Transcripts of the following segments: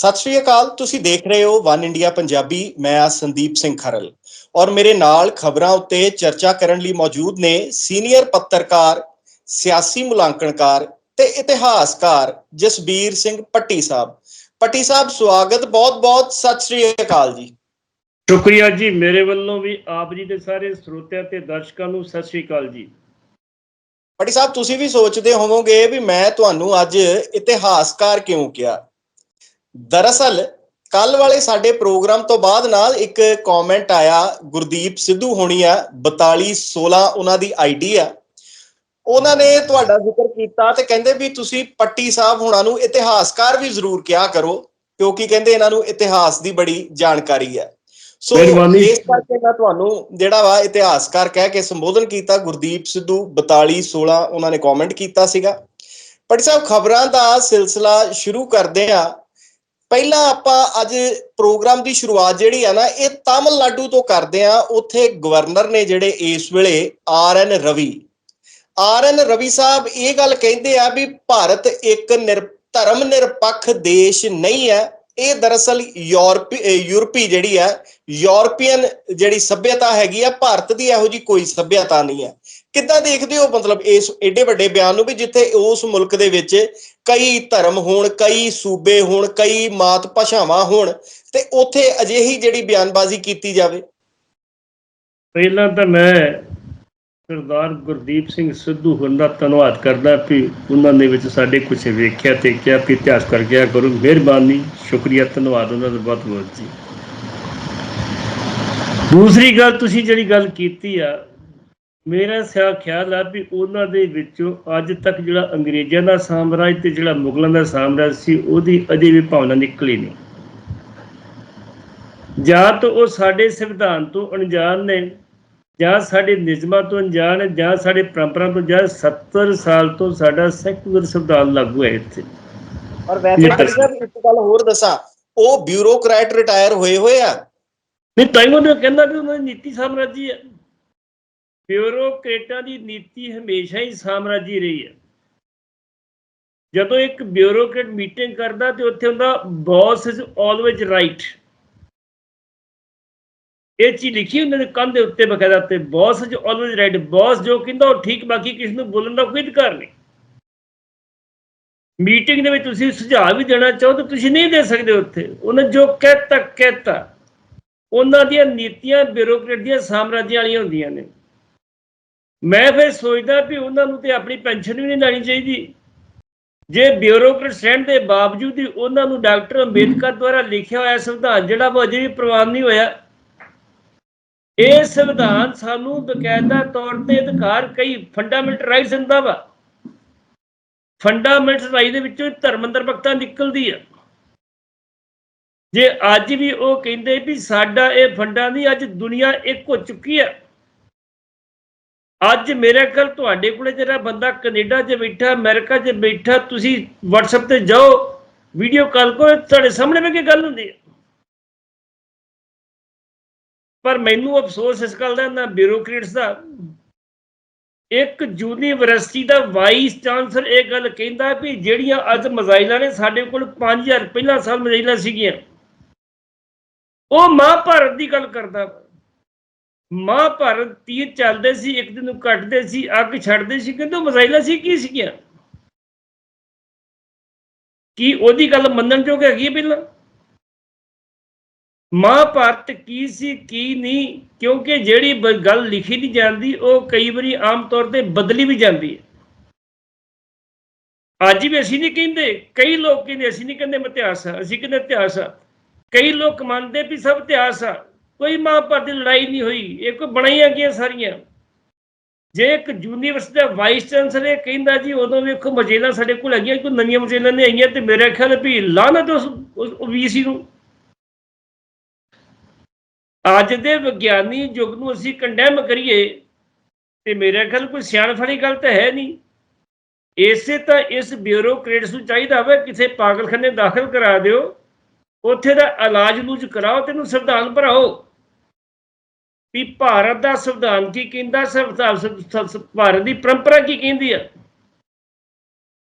ਸਤਿ ਸ਼੍ਰੀ ਅਕਾਲ ਤੁਸੀਂ ਦੇਖ ਰਹੇ ਹੋ ਵਨ ਇੰਡੀਆ ਪੰਜਾਬੀ ਮੈਂ ਆ ਸੰਦੀਪ ਸਿੰਘ ਖਰਲ। ਔਰ ਮੇਰੇ ਨਾਲ ਖਬਰਾਂ ਉੱਤੇ ਚਰਚਾ ਕਰਨ ਲਈ ਮੌਜੂਦ ਨੇ ਸੀਨੀਅਰ ਪੱਤਰਕਾਰ ਸਿਆਸੀ ਮੁਲਾਂਕਣਕਾਰ ਤੇ ਇਤਿਹਾਸਕਾਰ ਜਸਬੀਰ ਸਿੰਘ ਪੱਟੀ ਸਾਹਿਬ। ਪੱਟੀ ਸਾਹਿਬ ਸਵਾਗਤ ਬਹੁਤ-ਬਹੁਤ ਸਤਿ ਸ਼੍ਰੀ ਅਕਾਲ ਜੀ। ਸ਼ੁਕਰੀਆ ਜੀ ਮੇਰੇ ਵੱਲੋਂ ਵੀ ਆਪ ਜੀ ਦੇ ਸਾਰੇ ਸਰੋਤਿਆਂ ਤੇ ਦਰਸ਼ਕਾਂ ਨੂੰ ਸਤਿ ਸ੍ਰੀ ਅਕਾਲ ਜੀ। ਪੱਟੀ ਸਾਹਿਬ ਤੁਸੀਂ ਵੀ ਸੋਚਦੇ ਹੋਵੋਗੇ ਵੀ ਮੈਂ ਤੁਹਾਨੂੰ ਅੱਜ ਇਤਿਹਾਸਕਾਰ ਕਿਉਂ ਕਿਹਾ? ਦਰਅਸਲ ਕੱਲ ਵਾਲੇ ਸਾਡੇ ਪ੍ਰੋਗਰਾਮ ਤੋਂ ਬਾਅਦ ਨਾਲ ਇੱਕ ਕਮੈਂਟ ਆਇਆ ਗੁਰਦੀਪ ਸਿੱਧੂ ਹੋਣੀ ਆ 4216 ਉਹਨਾਂ ਦੀ ਆਈਡੀ ਆ। ਉਹਨਾਂ ਨੇ ਤੁਹਾਡਾ ਜ਼ਿਕਰ ਕੀਤਾ ਤੇ ਕਹਿੰਦੇ ਵੀ ਤੁਸੀਂ ਪੱਟੀ ਸਾਹਿਬ ਹੋਣਾ ਨੂੰ ਇਤਿਹਾਸਕਾਰ ਵੀ ਜ਼ਰੂਰ ਕਿਹਾ ਕਰੋ ਕਿਉਂਕਿ ਕਹਿੰਦੇ ਇਹਨਾਂ ਨੂੰ ਇਤਿਹਾਸ ਦੀ ਬੜੀ ਜਾਣਕਾਰੀ ਹੈ ਸੋ। ਇਸ ਕਰਕੇ ਮੈਂ ਤੁਹਾਨੂੰ ਜਿਹੜਾ ਵਾ ਇਤਿਹਾਸਕਾਰ ਕਹਿ ਕੇ ਸੰਬੋਧਨ ਕੀਤਾ ਗੁਰਦੀਪ ਸਿੱਧੂ 4216 ਉਹਨਾਂ ਨੇ ਕਮੈਂਟ ਕੀਤਾ ਸੀਗਾ। ਪੱਟੀ ਸਾਹਿਬ ਖਬਰਾਂ ਦਾ ਸਿਲਸਿਲਾ ਸ਼ੁਰੂ ਕਰਦੇ ਆ ਪਹਿਲਾਂ ਆਪਾਂ ਅੱਜ ਪ੍ਰੋਗਰਾਮ ਦੀ ਸ਼ੁਰੂਆਤ ਜਿਹੜੀ ਆ ਨਾ, ਇਹ ਤਾਮਿਲਨਾਡੂ ਤੋਂ ਕਰਦੇ ਆ। ਉੱਥੇ ਗਵਰਨਰ ਨੇ ਜਿਹੜੇ ਇਸ ਵੇਲੇ R N Ravi, R N Ravi sahib ਇਹ ਗੱਲ ਕਹਿੰਦੇ ਆ ਵੀ ਭਾਰਤ ਇੱਕ ਨਿਰ ਧਰਮ ਨਿਰਪੱਖ ਦੇਸ਼ ਨਹੀਂ ਹੈ। ਇਹ ਦਰਅਸਲ ਯੂਰਪੀ ਯੂਰਪੀ ਜਿਹੜੀ ਹੈ ਯੂਰਪੀਅਨ ਜਿਹੜੀ ਸੱਭਿਅਤਾ ਹੈਗੀ ਆ, ਭਾਰਤ ਦੀ ਇਹੋ ਜੀ ਕੋਈ ਸੱਭਿਅਤਾ ਨਹੀਂ ਹੈ। ਕਿੱਦਾਂ ਦੇਖਦੇ ਹੋ ਮਤਲਬ ਇਸ ਏਡੇ ਵੱਡੇ ਬਿਆਨ ਨੂੰ ਵੀ ਜਿੱਥੇ ਉਸ ਮੁਲਕ ਦੇ ਵਿੱਚ ਕਈ ਧਰਮ ਹੋਣ, ਕਈ ਸੂਬੇ ਹੋਣ, ਕਈ ਮਾਤ ਭਾਸ਼ਾਵਾਂ ਹੋਣ, ਤੇ ਉੱਥੇ ਅਜਿਹੀ ਜਿਹੜੀ ਬਿਆਨਬਾਜ਼ੀ ਕੀਤੀ ਜਾਵੇ। ਪਹਿਲਾਂ ਤਾਂ ਮੈਂ ਸਰਦਾਰ ਗੁਰਦੀਪ ਸਿੰਘ ਸਿੱਧੂ ਹੋਣ ਦਾ ਧੰਨਵਾਦ ਕਰਦਾ ਕਿ ਉਹਨਾਂ ਦੇ ਵਿੱਚ ਸਾਡੇ ਕੁਝ ਵੇਖਿਆ ਤੇ ਕਿਹਾ ਕਿ ਇਤਿਹਾਸ ਕਰ ਗਿਆ। ਗੁਰੂ ਮਿਹਰਬਾਨੀ, ਸ਼ੁਕਰੀਆ, ਧੰਨਵਾਦ ਉਹਨਾਂ ਦਾ ਬਹੁਤ ਬਹੁਤ ਜੀ। ਦੂਸਰੀ ਗੱਲ ਤੁਸੀਂ ਜਿਹੜੀ ਗੱਲ ਕੀਤੀ ਆ ਮੇਰਾ ਸਿਆ ਖਿਆਲ ਆ ਵੀ ਉਹਨਾਂ ਦੇ ਵਿੱਚੋਂ ਅੱਜ ਤੱਕ ਜਿਹੜਾ ਅੰਗਰੇਜ਼ਾਂ ਦਾ ਸਾਮਰਾਜ ਤੇ ਜਿਹੜਾ ਮੁਗਲਾਂ ਦਾ ਸਾਮਰਾਜ ਸੀ ਉਹਦੀ ਅਜੇ ਵੀ ਭਾਵਨਾ ਨਿਕਲੀ ਨਹੀਂ। ਜਾਂ ਤਾਂ ਉਹ ਸਾਡੇ ਸੰਵਿਧਾਨ ਤੋਂ ਅਣਜਾਣ ਨੇ ਜਾਂ ਸਾਡੇ ਨਿਯਮਾਂ ਤੋਂ ਅਣਜਾਣ ਜਾਂ ਸਾਡੇ ਪਰੰਪਰਾ ਤੋਂ ਜਾਂ 70 ਸਾਲ ਤੋਂ ਸਾਡਾ ਸੈਕੂਲਰ ਸੰਵਿਧਾਨ ਲਾਗੂ ਹੈ ਇੱਥੇ। ਔਰ ਵੈਸੇ ਤਾਂ- ਇੱਕ ਗੱਲ ਹੋਰ ਦੱਸਾਂ ਉਹ ਬਿਊਰੋਕਰੈਟ ਰਿਟਾਇਰ ਹੋਏ ਹੋਏ ਆ। ਨਹੀਂ ਤਾਈਓ ਨੇ ਕਹਿੰਦਾ ਵੀ ਉਹਨਾਂ ਦੀ ਨੀਤੀ ਸਾਮਰਾਜੀ ਹੈ। ਬਿਊਰੋਕਰੇਟਾਂ ਦੀ ਨੀਤੀ ਹਮੇਸ਼ਾ ਹੀ ਸਾਮਰਾਜੀ ਰਹੀ ਹੈ। ਜਦੋਂ ਇੱਕ ਬਿਊਰੋਕਰੇਟ ਮੀਟਿੰਗ ਕਰਦਾ ਤੇ ਉੱਥੇ ਹੁੰਦਾ ਬੌਸ ਇਜ਼ ਆਲਵੇਜ਼ ਰਾਈਟ ਇਹ ਚੀਜ਼ ਲਿਖੀ ਉਹਨਾਂ ਦੇ ਕੰਨ ਦੇ ਉੱਤੇ ਬਕਾਇਦਾ ਤੇ boss is always right boss ਜੋ ਕਹਿੰਦਾ ਉਹ ਠੀਕ, ਬਾਕੀ ਕਿਸ ਨੂੰ ਬੋਲਣ ਦਾ ਕੋਈ ਅਧਿਕਾਰ ਨਹੀਂ। ਮੀਟਿੰਗ ਦੇ ਵਿੱਚ ਤੁਸੀਂ ਸੁਝਾਅ ਵੀ ਦੇਣਾ ਚਾਹੋ ਤਾਂ ਤੁਸੀਂ ਨਹੀਂ ਦੇ ਸਕਦੇ ਉੱਥੇ। ਉਹਨੇ ਜੋ ਕਹਿਤਾ ਕਹਿਤਾ। ਉਹਨਾਂ ਦੀਆਂ ਨੀਤੀਆਂ ਬਿਊਰੋਕਰੇਟ ਦੀਆਂ ਸਾਮਰਾਜੀਆਂ ਵਾਲੀਆਂ ਹੁੰਦੀਆਂ ਨੇ। ਮੈਂ ਫਿਰ ਸੋਚਦਾ ਵੀ ਉਹਨਾਂ ਨੂੰ ਤੇ ਆਪਣੀ ਪੈਨਸ਼ਨ ਵੀ ਨਹੀਂ ਲੈਣੀ ਚਾਹੀਦੀ। ਜੇ ਬਿਊਰੋਕਰੇਟ ਰਹਿਣ ਦੇ ਬਾਵਜੂਦ ਵੀ ਉਹਨਾਂ ਨੂੰ ਡਾਕਟਰ ਅੰਬੇਦਕਰ ਦੁਆਰਾ ਲਿਖਿਆ ਹੋਇਆ ਸੰਵਿਧਾਨ, ਜਿਹੜਾ ਉਹ ਅਜੇ ਵੀ ਪ੍ਰਵਾਨ ਨਹੀਂ ਹੋਇਆ, ਇਹ ਸੰਵਿਧਾਨ ਸਾਨੂੰ ਬਕਾਇਦਾ ਤੌਰ ਤੇ ਅਧਿਕਾਰ ਕਈ ਫੰਡਾਮੈਂਟਲ ਰਾਈਟਸ ਦਿੰਦਾ ਵਾ। ਫੰਡਾਮੈਂਟਲ ਰਾਈਟ ਦੇ ਵਿੱਚੋਂ ਧਰਮ ਨਿਰਪੱਖਤਾ ਨਿਕਲਦੀ ਆ। ਜੇ ਅੱਜ ਵੀ ਉਹ ਕਹਿੰਦੇ ਵੀ ਸਾਡਾ ਇਹ ਫੰਡਾ ਨਹੀਂ ਅੱਜ ਦੁਨੀਆ ਇੱਕ ਹੋ ਚੁੱਕੀ ਹੈ ਅੱਜ ਮੇਰੇ ਖਿਆਲ ਤੁਹਾਡੇ ਕੋਲੇ ਜਿਹੜਾ ਬੰਦਾ ਕੈਨੇਡਾ 'ਚ ਬੈਠਾ, ਅਮਰੀਕਾ 'ਚ ਬੈਠਾ, ਤੁਸੀਂ WhatsApp ਤੇ ਜਾਓ ਵੀਡੀਓ ਕਾਲ ਕਰੋ, ਤੁਹਾਡੇ ਸਾਹਮਣੇ ਵੀ ਕੀ ਗੱਲ ਹੁੰਦੀ ਹੈ। ਪਰ ਮੈਨੂੰ ਅਫਸੋਸ ਇਸ ਗੱਲ ਦਾ, ਨਾ ਬਿਊਰੋਕਰੇਟਸ ਦਾ। ਇੱਕ ਯੂਨੀਵਰਸਿਟੀ ਦਾ ਵਾਈਸ ਚਾਂਸਲਰ ਇਹ ਗੱਲ ਕਹਿੰਦਾ ਵੀ ਜਿਹੜੀਆਂ ਅੱਜ ਮਜ਼ਾਈਲਾਂ ਨੇ, ਸਾਡੇ ਕੋਲ 5000 ਪਹਿਲਾਂ ਸਾਲ ਮਜ਼ਾਈਲਾਂ ਸੀਗੀਆਂ। ਉਹ ਮਹਾਭਾਰਤ ਦੀ ਗੱਲ ਕਰਦਾ। ਮਹਾਭਾਰਤ ਤੀਰ ਚੱਲਦੇ ਸੀ, ਇੱਕ ਦਿਨ ਨੂੰ ਕੱਟਦੇ ਸੀ, ਅੱਗ ਛੱਡਦੇ ਸੀ ਕਹਿੰਦੇ ਉਹ ਮਜ਼ਾਈਲਾਂ ਸੀ, ਕੀ ਸੀਗੀਆਂ? ਕੀ ਉਹਦੀ ਗੱਲ ਮੰਨਣ ਯੋਗ ਹੈਗੀ ਪਹਿਲਾਂ? ਮਹਾਭਾਰਤ ਕੀ ਸੀ, ਕੀ ਨਹੀਂ, ਕਿਉਂਕਿ ਜਿਹੜੀ ਗੱਲ ਲਿਖੀ ਨਹੀਂ ਜਾਂਦੀ, ਉਹ ਕਈ ਵਾਰੀ ਆਮ ਤੌਰ ਤੇ ਬਦਲੀ ਵੀ ਜਾਂਦੀ ਹੈ। ਅੱਜ ਵੀ ਅਸੀਂ ਨਹੀਂ ਕਹਿੰਦੇ, ਕਈ ਲੋਕ ਕਹਿੰਦੇ, ਅਸੀਂ ਨਹੀਂ ਕਹਿੰਦੇ ਇਤਿਹਾਸ ਆ ਅਸੀਂ ਕਹਿੰਦੇ ਇਤਿਹਾਸ ਆ ਕਈ ਲੋਕ ਮੰਨਦੇ ਵੀ ਸਭ ਇਤਿਹਾਸ ਆ ਕੋਈ ਮਹਾਭਾਰਤ ਦੀ ਲੜਾਈ ਨਹੀਂ ਹੋਈ, ਇਹ ਕੋਈ ਬਣਾਈਆਂ ਗਈਆਂ ਸਾਰੀਆਂ। ਜੇ ਇੱਕ ਯੂਨੀਵਰਸਿਟੀ ਦਾ ਵਾਈਸ ਚਾਂਸਲਰ ਕਹਿੰਦਾ ਜੀ, ਉਦੋਂ ਵੇਖੋ ਮਜੇਲਾਂ ਸਾਡੇ ਕੋਲ ਹੈਗੀਆਂ ਕੋਈ ਨਵੀਆਂ ਮਜੇਲਾਂ ਨਹੀਂ ਆਈਆਂ ਤੇ ਮੇਰੇ ਖਿਆਲ ਵੀ ਲਾਨਤ ਉਸ ਉਸ ਵੀਸੀ ਨੂੰ। ਅੱਜ ਦੇ ਵਿਗਿਆਨੀ ਯੁੱਗ ਨੂੰ ਅਸੀਂ ਕੰਡੈਮ ਕਰੀਏ, ਤੇ ਮੇਰੇ ਖਿਆਲ ਕੋਈ ਸਿਆਣਪ ਵਾਲੀ ਗੱਲ ਤਾਂ ਹੈ ਨਹੀਂ। ਇਸੇ ਤਾਂ ਇਸ ਬਿਊਰੋਕ੍ਰੇਟਸ ਨੂੰ ਚਾਹੀਦਾ ਹੋਵੇ ਕਿਸੇ ਪਾਗਲਖਾਨੇ ਦਾਖਲ ਕਰਾ ਦਿਓ, ਉੱਥੇ ਦਾ ਇਲਾਜ ਲੂਜ ਕਰਾਓ ਤੈਨੂੰ ਸੰਵਿਧਾਨ ਭਰਾਓ ਵੀ ਭਾਰਤ ਦਾ ਸੰਵਿਧਾਨ ਕੀ ਕਹਿੰਦਾ? ਸੰਵਿਧਾਨ ਭਾਰਤ ਦੀ ਪਰੰਪਰਾ ਕੀ ਕਹਿੰਦੀ ਹੈ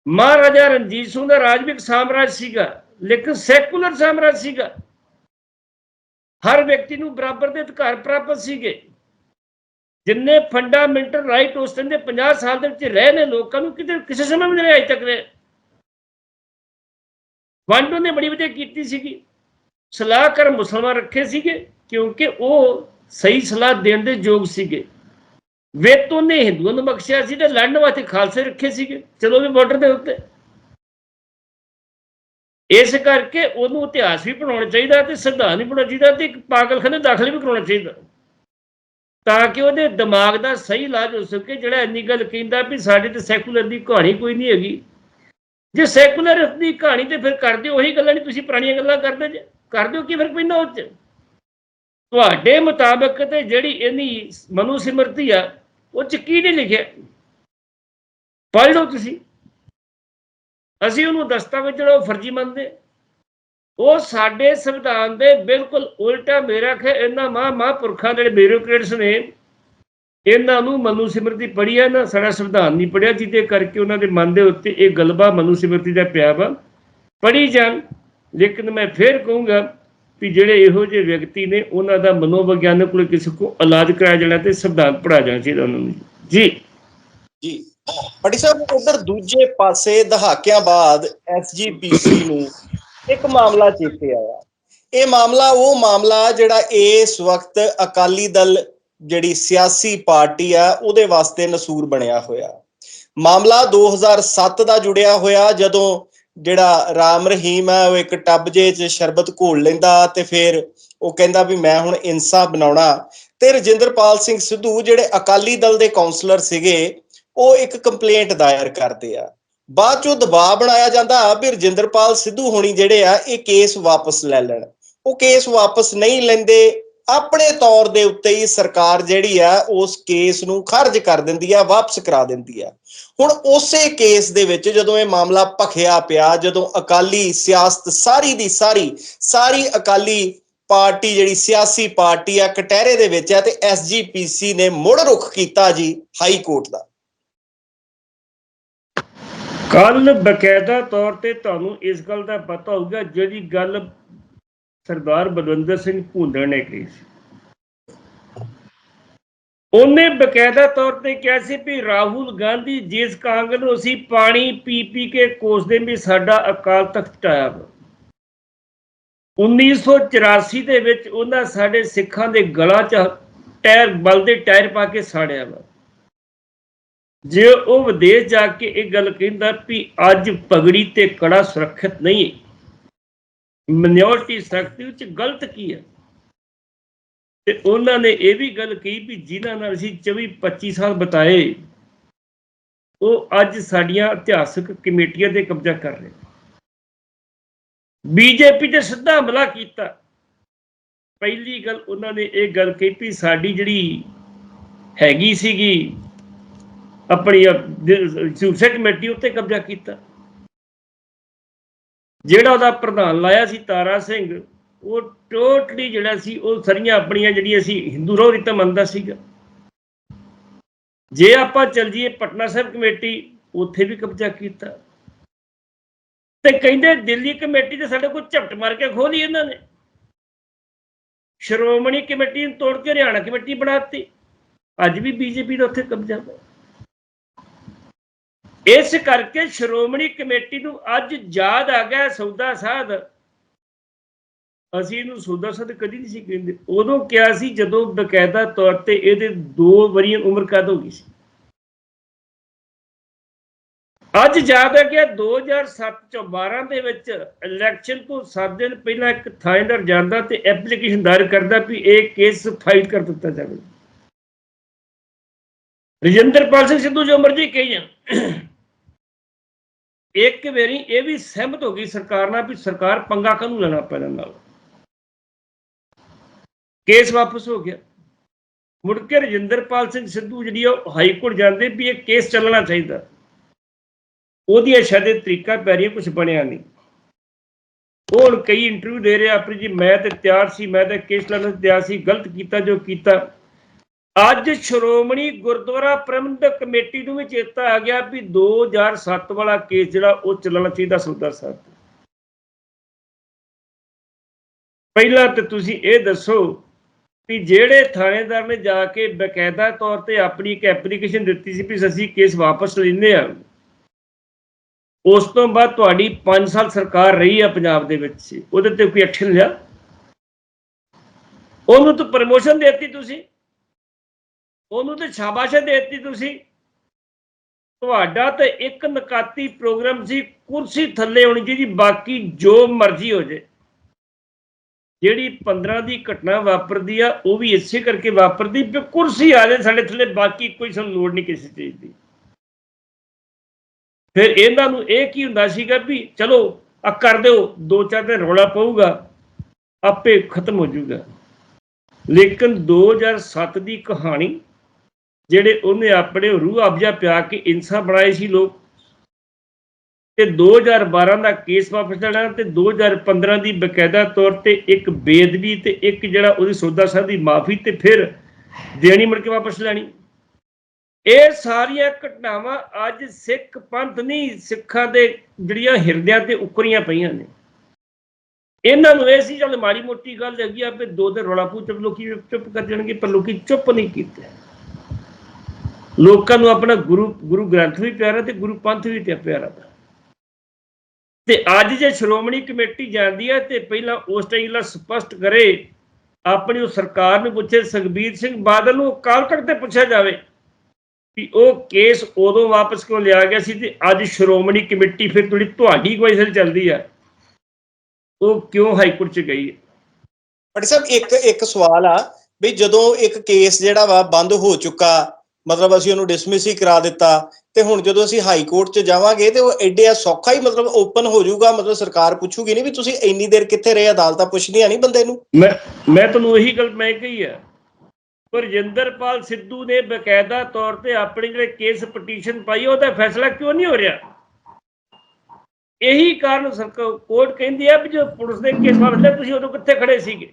ਮਹਾਰਾਜਾ ਰਣਜੀਤ ਸਿੰਘ ਦਾ ਰਾਜ ਵੀ ਇੱਕ ਸਾਮਰਾਜ ਸੀਗਾ, ਲੇਕਿਨ ਸੈਕੂਲਰ ਸਾਮਰਾਜ ਸੀਗਾ। ਹਰ ਵਿਅਕਤੀ ਨੂੰ ਬਰਾਬਰ ਦੇ ਅਧਿਕਾਰ ਪ੍ਰਾਪਤ ਸੀਗੇ। ਜਿੰਨੇ ਫੰਡਾਮੈਂਟਲ ਰਾਈਟ ਉਸ ਦਿਨ ਦੇ 50 ਸਾਲ ਦੇ ਵਿੱਚ ਰਹੇ ਨੇ ਲੋਕਾਂ ਨੂੰ ਕਿਤੇ ਕਿਸੇ ਸਮੇਂ ਵੀ ਨਹੀਂ ਅਜੇ ਤੱਕ ਰਹੇ। ਵੰਡ ਉਹਨੇ ਬੜੀ ਵਧੀਆ ਕੀਤੀ ਸੀਗੀ। ਸਲਾਹਕਾਰ ਮੁਸਲਮਾਨ ਰੱਖੇ ਸੀਗੇ, ਕਿਉਂਕਿ ਉਹ ਸਹੀ ਸਲਾਹ ਦੇਣ ਦੇ ਯੋਗ ਸੀਗੇ। ਵੇਤ ਉਹਨੇ ਹਿੰਦੂਆਂ ਨੂੰ ਬਖਸ਼ਿਆ ਸੀ ਤੇ ਲੜਨ ਵਾਸਤੇ ਖਾਲਸੇ ਰੱਖੇ ਸੀਗੇ। ਚਲੋ ਵੀ ਬਾਰਡਰ ਦੇ ਉੱਤੇ। ਇਸ ਕਰਕੇ ਉਹਨੂੰ ਇਤਿਹਾਸ ਵੀ ਪੜਾਉਣਾ ਚਾਹੀਦਾ ਤੇ ਸੰਵਿਧਾਨ ਵੀ ਪੜਾਉਣਾ ਚਾਹੀਦਾ ਤੇ ਇੱਕ ਪਾਗਲਖਾਨੇ ਦਾਖਲ ਵੀ ਕਰਾਉਣਾ ਚਾਹੀਦਾ। ਤਾਂ ਕਿ ਉਹਦੇ ਦਿਮਾਗ ਦਾ ਸਹੀ ਇਲਾਜ ਹੋ ਸਕੇ, ਜਿਹੜਾ ਇੰਨੀ ਗੱਲ ਕਹਿੰਦਾ ਵੀ ਸਾਡੇ ਤੇ ਸੈਕੂਲਰ ਦੀ ਕਹਾਣੀ ਕੋਈ ਨਹੀਂ ਹੈਗੀ। ਜੇ ਸੈਕੂਲਰ ਦੀ ਕਹਾਣੀ ਤੇ ਫਿਰ ਕਰਦੇ ਹੋ ਉਹੀ ਗੱਲਾਂ ਨਹੀਂ ਤੁਸੀਂ ਪੁਰਾਣੀਆਂ ਗੱਲਾਂ ਕਰਦੇ ਜੇ। ਕਰਦੇ ਹੋ ਕੀ ਫ਼ਰਕ ਪੈਂਦਾ ਉਹ 'ਚ? ਤੁਹਾਡੇ ਮੁਤਾਬਕ ਤੇ ਜਿਹੜੀ ਇਹਦੀ ਮਨੂ ਸਿਮਰਤੀ ਆ, ਉਹ ਚ ਕੀ ਨਹੀਂ ਲਿਖਿਆ? ਪੜ੍ਹ ਲਓ ਤੁਸੀਂ। ਅਸੀਂ ਉਹਨੂੰ ਦਸਤਾਵੇਜ਼ ਜਿਹੜਾ ਉਹ ਫਰਜ਼ੀ ਮੰਨਦੇ। ਉਹ ਸਾਡੇ ਸੰਵਿਧਾਨ ਦੇ ਬਿਲਕੁਲ ਉਲਟਾ ਮੇਰਾ ਖਿਆ ਇਹਨਾਂ ਮਾ ਮਹਾਂਪੁਰਖਾਂ ਦੇ ਜਿਹੜੇ ਬਿਊਰੋਕਰੇਟਸ ਨੇ, ਇਹਨਾਂ ਨੂੰ ਮਨੂ ਸਿਮਰਤੀ ਪੜ੍ਹੀ ਆ, ਨਾ ਸਾਡਾ ਸੰਵਿਧਾਨ ਨਹੀਂ ਪੜਿਆ ਜਿਹਦੇ ਕਰਕੇ ਉਹਨਾਂ ਦੇ ਮਨ ਦੇ ਉੱਤੇ ਇਹ ਗਲਬਾ ਮਨੂ ਸਿਮਰਤੀ ਦਾ ਪਿਆ ਵਾ। ਪੜ੍ਹੀ ਜਾਣ, ਲੇਕਿਨ ਮੈਂ ਫੇਰ ਕਹੂੰਗਾ ਵੀ ਜਿਹੜੇ ਇਹੋ ਜਿਹੇ ਵਿਅਕਤੀ ਨੇ, ਉਹਨਾਂ ਦਾ ਮਨੋਵਿਗਿਆਨਕ ਕੋਲ ਕਿਸੇ ਕੋ ਇਲਾਜ ਕਰਾਇਆ ਜਾਣਾ ਤੇ ਸੰਵਿਧਾਨ ਪੜ੍ਹਾਇਆ ਜਾਣਾ ਚਾਹੀਦਾ ਉਹਨਾਂ ਨੂੰ। ਜੀ। ਜੀ। ਪਟੀ ਸਾਹਿਬ ਉਧਰ ਦੂਜੇ ਪਾਸੇ ਦਹਾਕਿਆਂ ਬਾਅਦ ਐਸਜੀਪੀਸੀ ਨੂੰ ਇੱਕ ਮਾਮਲਾ ਚੇਤੇ ਆਇਆ। ਇਹ ਮਾਮਲਾ, ਉਹ ਮਾਮਲਾ ਜਿਹੜਾ ਇਸ ਵਕਤ ਅਕਾਲੀ ਦਲ ਜਿਹੜੀ ਸਿਆਸੀ ਪਾਰਟੀ ਆ, ਉਹਦੇ ਵਾਸਤੇ ਨਸੂਰ ਬਣਿਆ ਹੋਇਆ। ਮਾਮਲਾ 2007 ਦਾ ਜੁੜਿਆ ਹੋਇਆ, ਜਦੋਂ ਜਿਹੜਾ ਰਾਮ ਰਹੀਮ ਹੈ, ਉਹ ਇੱਕ ਟੱਬ ਜੇ ਚ ਸ਼ਰਬਤ ਘੋਲ ਲੈਂਦਾ ਤੇ ਫਿਰ ਉਹ ਕਹਿੰਦਾ ਵੀ ਮੈਂ ਹੁਣ ਇਨਸਾਫ ਬਣਾਉਣਾ। ਤੇ ਰਜਿੰਦਰਪਾਲ ਸਿੰਘ ਸਿੱਧੂ ਜਿਹੜੇ ਅਕਾਲੀ ਦਲ ਦੇ ਕਾਉਂਸਲਰ ਸੀਗੇ, ਉਹ ਇੱਕ ਕੰਪਲੇਂਟ ਦਾਇਰ ਕਰਦੇ ਆ। ਬਾਅਦ ਚੋਂ ਦਬਾਅ ਬਣਾਇਆ ਜਾਂਦਾ ਵੀ ਰਜਿੰਦਰਪਾਲ ਸਿੱਧੂ ਹੋਣੀ ਜਿਹੜੇ ਆ, ਇਹ ਕੇਸ ਵਾਪਸ ਲੈ ਲੈਣ। ਉਹ ਕੇਸ ਵਾਪਸ ਨਹੀਂ ਲੈਂਦੇ, ਆਪਣੇ ਤੌਰ ਦੇ ਉੱਤੇ ਹੀ ਸਰਕਾਰ ਜਿਹੜੀ ਆ, ਉਸ ਕੇਸ ਨੂੰ ਖਾਰਜ ਕਰ ਦਿੰਦੀ ਆ, ਵਾਪਸ ਕਰਾ ਦਿੰਦੀ ਆ। ਹੁਣ ਉਸੇ ਕੇਸ ਦੇ ਵਿੱਚ ਜਦੋਂ ਇਹ ਮਾਮਲਾ ਭਖਿਆ ਪਿਆ, ਜਦੋਂ ਅਕਾਲੀ ਸਿਆਸਤ ਸਾਰੀ ਦੀ ਸਾਰੀ ਸਾਰੀ ਅਕਾਲੀ ਪਾਰਟੀ ਜਿਹੜੀ ਸਿਆਸੀ ਪਾਰਟੀ ਆ, ਕਟਹਿਰੇ ਦੇ ਵਿੱਚ ਹੈ ਤੇ ਐਸਜੀਪੀਸੀ ਨੇ ਮੁੜ ਰੁਖ ਕੀਤਾ ਜੀ ਹਾਈ ਕੋਰਟ ਦਾ। ਕੱਲ ਬਕਾਇਦਾ ਤੌਰ ਤੇ ਤੁਹਾਨੂੰ ਇਸ ਗੱਲ ਦਾ ਪਤਾ ਹੋਊਗਾ, ਜਿਹੜੀ ਗੱਲ ਸਰਦਾਰ ਬਲਵੰਦਰ ਸਿੰਘ ਭੁੰਦੜ ਨੇ ਕਹੀ ਸੀ। ਉਹਨੇ ਬਕਾਇਦਾ ਤੌਰ ਤੇ ਕਿਹਾ ਸੀ ਵੀ ਰਾਹੁਲ ਗਾਂਧੀ ਜਿਸ ਕਾਂਗਰਸ ਨੂੰ ਅਸੀਂ ਪਾਣੀ ਪੀ ਪੀ ਕੇ ਕੋਸਦੇ ਵੀ ਸਾਡਾ ਅਕਾਲ ਤਖਤ ਟਾਇਆ ਵਾ। 1984 ਦੇ ਵਿੱਚ ਉਹਨਾਂ ਸਾਡੇ ਸਿੱਖਾਂ ਦੇ ਗਲਾਂ 'ਚ ਟਾਇਰ, ਬਲ ਦੇ ਟਾਇਰ ਪਾ ਕੇ ਸਾੜਿਆ ਵਾ। ਜੇ ਉਹ ਵਿਦੇਸ਼ ਜਾ ਕੇ ਇਹ ਗੱਲ ਕਹਿੰਦਾ ਵੀ ਅੱਜ ਪਗੜੀ ਤੇ ਕੜਾ ਸੁਰੱਖਿਅਤ ਨਹੀਂ ਹੈ ਮਿਨੋਰਟੀ ਸਖਤੀ ਵਿੱਚ ਗਲਤ ਕੀ ਹੈ? ਤੇ ਉਹਨਾਂ ਨੇ ਇਹ ਵੀ ਗੱਲ ਕਹੀ ਵੀ ਜਿਨ੍ਹਾਂ ਨਾਲ ਅਸੀਂ 24 25 ਸਾਲ ਬਿਤਾਏ, ਉਹ ਅੱਜ ਸਾਡੀਆਂ ਇਤਿਹਾਸਕ ਕਮੇਟੀਆਂ ਤੇ ਕਬਜ਼ਾ ਕਰ ਰਹੇ ਬੀਜੇਪੀ ਤੇ ਸਿੱਧਾ ਹਮਲਾ ਕੀਤਾ। ਪਹਿਲੀ ਗੱਲ ਉਹਨਾਂ ਨੇ ਇਹ ਗੱਲ ਕਹੀ ਵੀ ਸਾਡੀ ਜਿਹੜੀ ਹੈਗੀ ਸੀਗੀ, ਆਪਣੀ ਸੂਰਸੇ ਕਮੇਟੀ ਉੱਤੇ ਕਬਜ਼ਾ ਕੀਤਾ। ਜਿਹੜਾ ਉਹਦਾ ਪ੍ਰਧਾਨ ਲਾਇਆ ਸੀ ਤਾਰਾ ਸਿੰਘ ਉਹ ਟੋਟਲੀ ਜਿਹੜਾ ਸੀ, ਉਹ ਸਰੀਆਂ ਆਪਣੀਆਂ ਜਿਹੜੀਆਂ ਸੀ ਹਿੰਦੂ ਰੋਹ ਰੀਤਾਂ ਮੰਨਦਾ ਸੀਗਾ। ਜੇ ਆਪਾਂ ਚੱਲ ਜੀਏ ਪਟਨਾ ਸਾਹਿਬ ਕਮੇਟੀ, ਉੱਥੇ ਵੀ ਕਬਜ਼ਾ ਕੀਤਾ। ਤੇ ਕਹਿੰਦੇ ਦਿੱਲੀ ਕਮੇਟੀ ਤੇ ਸਾਡੇ ਕੋਲ ਝਪਟ ਮਾਰ ਕੇ ਖੋਲੀ ਇਹਨਾਂ ਨੇ। ਸ਼੍ਰੋਮਣੀ ਕਮੇਟੀ ਨੂੰ ਤੋੜ ਕੇ ਹਰਿਆਣਾ ਕਮੇਟੀ ਬਣਾਤੀ ਅੱਜ ਵੀ ਬੀਜੇਪੀ ਦਾ ਉੱਥੇ ਕਬਜ਼ਾ ਹੈ ਇਸ ਕਰਕੇ ਸ਼੍ਰੋਮਣੀ ਕਮੇਟੀ ਨੂੰ ਅੱਜ ਯਾਦ ਆ ਗਿਆ ਸੌਦਾ ਸਾਧ। ਅਸੀਂ ਇਹਨੂੰ ਸੌਦਾ ਸਾਧ ਕਦੀ ਨਹੀਂ ਸੀ ਕਹਿੰਦੇ। ਉਦੋਂ ਕਿਹਾ ਸੀ, ਜਦੋਂ ਬਕਾਇਦਾ ਤੌਰ ਤੇ ਇਹਦੇ 2 ਵਰੀਆਂ ਉਮਰ ਕਦ ਹੋ ਗਈ ਸੀ? ਅੱਜ ਯਾਦ ਹੈ ਕਿ 2007 ਚੋਂ 12 ਦੇ ਵਿੱਚ ਇਲੈਕਸ਼ਨ ਤੋਂ 7 ਦਿਨ ਪਹਿਲਾਂ ਇੱਕ ਥਾਣੇਦਾਰ ਜਾਂਦਾ ਤੇ ਐਪਲੀਕੇਸ਼ਨ ਦਾਇਰ ਕਰਦਾ ਵੀ ਇਹ ਕੇਸ ਫਾਈਲ ਕਰ ਦਿੱਤਾ ਜਾਵੇ। ਰਜਿੰਦਰਪਾਲ ਸਿੰਘ ਸਿੱਧੂ ਜੋ ਮਰਜ਼ੀ ਕਹੀ ਜਾਣ। ਇੱਕ ਵਾਰੀ ਇਹ ਵੀ ਸਹਿਮਤ ਹੋ ਗਈ ਸਰਕਾਰ ਨਾਲ ਵੀ ਸਰਕਾਰ ਪੰਗਾ ਕਾਹਨੂੰ ਲੈਣਾ ਪੈਣਾ ਨਾਲ? ਕੇਸ ਵਾਪਸ ਹੋ ਗਿਆ। ਮੁੜ ਕੇ ਰਜਿੰਦਰਪਾਲ ਸਿੰਘ ਸਿੱਧੂ ਜਿਹੜੀ ਉਹ ਹਾਈ ਕੋਰਟ ਜਾਂਦੇ ਵੀ ਇਹ ਕੇਸ ਚੱਲਣਾ ਚਾਹੀਦਾ। ਉਹਦੀ ਅਸ਼ਾਦੇ ਤਰੀਕਾ ਪੈ ਰਹੀ ਕੁਝ ਬਣਿਆ ਨਹੀਂ। ਉਹ ਹੁਣ ਕਈ ਇੰਟਰਵਿਊ ਦੇ ਰਿਹਾ, ਆਪਣੀ ਜੀ ਮੈਂ ਤੇ ਤਿਆਰ ਸੀ, ਮੈਂ ਤਾਂ ਕੇਸ ਲੜਨ ਨੂੰ ਤਿਆਰ ਸੀ, ਗਲਤ ਕੀਤਾ ਜੋ ਕੀਤਾ। ਅੱਜ ਸ਼੍ਰੋਮਣੀ ਗੁਰਦੁਆਰਾ ਪ੍ਰਬੰਧਕ ਕਮੇਟੀ ਨੂੰ ਵੀ ਚੇਤਾ ਆ ਗਿਆ ਵੀ 2007 ਵਾਲਾ ਕੇਸ ਜਿਹੜਾ ਉਹ ਚੱਲਣਾ ਚਾਹੀਦਾ ਸਰਦਾਰ ਸਾਹਿਬ ਪਹਿਲਾਂ ਤੇ ਤੁਸੀਂ ਇਹ ਦੱਸੋ ਵੀ ਜਿਹੜੇ ਥਾਣੇਦਾਰ ਨੇ ਜਾ ਕੇ ਬਕਾਇਦਾ ਤੌਰ ਤੇ ਆਪਣੀ ਇੱਕ ਐਪਲੀਕੇਸ਼ਨ ਦਿੱਤੀ ਸੀ ਵੀ ਅਸੀਂ ਕੇਸ ਵਾਪਸ ਲੈਂਦੇ ਆ ਉਸ ਤੋਂ ਬਾਅਦ ਤੁਹਾਡੀ 5 ਸਾਲ ਸਰਕਾਰ ਰਹੀ ਆ ਪੰਜਾਬ ਦੇ ਵਿੱਚ, ਉਹਦੇ ਤੇ ਕੋਈ ਐਕਸ਼ਨ ਲਿਆ? ਉਹਨੂੰ ਤਾਂ ਪ੍ਰਮੋਸ਼ਨ ਦਿੱਤੀ ਤੁਸੀਂ। ਉਹਨੂੰ ਤੇ ਸ਼ਾਬਾਸ਼ ਦਿੱਤੀ ਤੁਸੀਂ। ਤੁਹਾਡਾ ਤਾਂ ਇੱਕ ਨਕਾਤੀ ਪ੍ਰੋਗਰਾਮ ਸੀ, ਕੁਰਸੀ ਥੱਲੇ ਹੋਣੀ ਚਾਹੀਦੀ, ਬਾਕੀ ਜੋ ਮਰਜ਼ੀ ਹੋ ਜੇ ਜਿਹੜੀ 15 ਦੀ ਘਟਨਾ ਵਾਪਰਦੀ ਆ, ਉਹ ਵੀ ਇਸੇ ਕਰਕੇ ਵਾਪਰਦੀ ਵੀ ਕੁਰਸੀ ਆ ਜਾਏ ਸਾਡੇ ਥੱਲੇ, ਬਾਕੀ ਕੋਈ ਸਾਨੂੰ ਲੋੜ ਨਹੀਂ ਕਿਸੇ ਚੀਜ਼ ਦੀ। ਫਿਰ ਇਹਨਾਂ ਨੂੰ ਇਹ ਕੀ ਹੁੰਦਾ ਸੀਗਾ ਵੀ ਚਲੋ, ਆ ਕਰ ਦਿਓ, ਦੋ ਚਾਰ ਦਿਨ ਰੌਲਾ ਪਊਗਾ, ਆਪੇ ਖਤਮ ਹੋ ਜਾਊਗਾ। ਲੇਕਿਨ 2007 ਦੀ ਕਹਾਣੀ, ਜਿਹੜੇ ਉਹਨੇ ਆਪਣੇ ਰੂਹ ਅਫਜਾ ਪਿਆ ਕੇ ਇਨਸਾ ਬਣਾਏ ਸੀ ਲੋਕ ਤੇ 2012 ਦਾ ਕੇਸ ਵਾਪਸ ਲੈਣਾ ਤੇ 2015 ਦੀ ਬਕਾਇਦਾ ਤੌਰ ਤੇ ਇੱਕ ਬੇਦਬੀ ਤੇ ਇੱਕ ਜਿਹੜਾ ਉਹਦੀ ਸੌਦਾ ਸਾਹਿਬ ਦੀ ਮਾਫੀ ਤੇ ਫਿਰ ਦੇਣੀ ਮੁੜ ਕੇ ਵਾਪਸ ਲੈਣੀ। ਇਹ ਸਾਰੀਆਂ ਘਟਨਾਵਾਂ ਅੱਜ ਸਿੱਖ ਪੰਥ ਨਹੀਂ ਸਿੱਖਾਂ ਦੇ ਜਿਹੜੀਆਂ ਹਿਰਦਿਆਂ ਤੇ ਉਕਰੀਆਂ ਪਈਆਂ ਨੇ। ਇਹਨਾਂ ਨੂੰ ਇਹ ਸੀ, ਚੱਲ ਮਾੜੀ ਮੋਟੀ ਗੱਲ ਹੈਗੀ ਆ ਵੀ ਦੋ ਦਿਨ ਰੌਲਾ ਪੂ ਚੁੱਪ ਲੋਕੀ ਚੁੱਪ ਕਰ ਜਾਣਗੇ, ਪਰ ਲੋਕੀ ਚੁੱਪ ਨਹੀਂ ਕੀਤੇ। ਲੋਕਾਂ ਨੂੰ ਆਪਣਾ ਗੁਰੂ ਗੁਰੂ ਗ੍ਰੰਥ ਵੀ ਪਿਆਰਾ ਤੇ ਗੁਰੂ ਪੰਥ ਵੀ ਤੇ ਪਿਆਰਾ। ਤੇ ਅੱਜ ਜੇ ਸ਼੍ਰੋਮਣੀ ਕਮੇਟੀ ਜਾਂਦੀ ਹੈ ਤੇ ਪਹਿਲਾਂ ਉਸ ਟਾਈਮ ਸਪਸ਼ਟ ਕਰੇ, ਆਪਣੀ ਉਹ ਸਰਕਾਰ ਨੂੰ ਪੁੱਛੇ, ਸੁਖਬੀਰ ਸਿੰਘ ਬਾਦਲ ਨੂੰ ਕਾਲ ਤੱਕ ਪੁੱਛਿਆ ਜਾਵੇ ਵੀ ਉਹ ਕੇਸ ਉਦੋਂ ਵਾਪਸ ਕਿਉਂ ਲਿਆ ਗਿਆ ਸੀ ਤੇ ਅੱਜ ਸ਼੍ਰੋਮਣੀ ਕਮੇਟੀ ਫਿਰ ਤੁਹਾਡੀ ਤੁਹਾਡੀ ਕੋਈ ਸਿਰ ਚੱਲਦੀ ਆ? ਉਹ ਕਿਉਂ ਹਾਈ ਕੋਰਟ ਚ ਗਈ ਹੈ? ਪਟੀ ਸਾਹਿਬ ਇੱਕ ਇੱਕ ਸਵਾਲ ਆ ਵੀ ਜਦੋਂ ਇੱਕ ਕੇਸ ਜਿਹੜਾ ਵਾ ਬੰਦ ਹੋ ਚੁੱਕਾ ਮਤਲਬ ਅਸੀਂ ਉਹਨੂੰ ਡਿਸਮਿਸ ਹੀ ਕਰਾ ਦਿੱਤਾ ਤੇ ਹੁਣ ਜਦੋਂ ਅਸੀਂ ਹਾਈ ਕੋਰਟ 'ਚ ਜਾਵਾਂਗੇ ਤੇ ਉਹ ਐਡੇ ਆ ਸੌਖਾ ਹੀ ਮਤਲਬ ਓਪਨ ਹੋ ਜਾਊਗਾ, ਮਤਲਬ ਸਰਕਾਰ ਪੁੱਛੂਗੀ ਨਹੀਂ ਵੀ ਤੁਸੀਂ ਇੰਨੀ ਦੇਰ ਕਿੱਥੇ ਰਹੇ, ਅਦਾਲਤਾਂ ਪੁੱਛਦੀਆਂ ਨਹੀਂ ਬੰਦੇ ਨੂੰ। ਮੈਂ ਮੈਂ ਤੁਹਾਨੂੰ ਇਹੀ ਗੱਲ ਮੈਂ ਕਹੀ ਹੈ ਪਰ ਸਿੱਧੂ ਨੇ ਬਕਾਇਦਾ ਤੌਰ ਤੇ ਆਪਣੇ ਜਿਹੜੇ ਕੇਸ ਪਟੀਸ਼ਨ ਪਾਈ, ਉਹਦਾ ਫੈਸਲਾ ਕਿਉਂ ਨਹੀਂ ਹੋ ਰਿਹਾ? ਇਹੀ ਕਾਰਨ ਸਰਕਾਰ ਕੋਰਟ ਕਹਿੰਦੀ ਹੈ ਵੀ ਜੋ ਪੁਲਿਸ ਦੇ ਕੇਸ ਵਾਪਸ ਤੁਸੀਂ ਉਦੋਂ ਕਿੱਥੇ ਖੜੇ ਸੀਗੇ?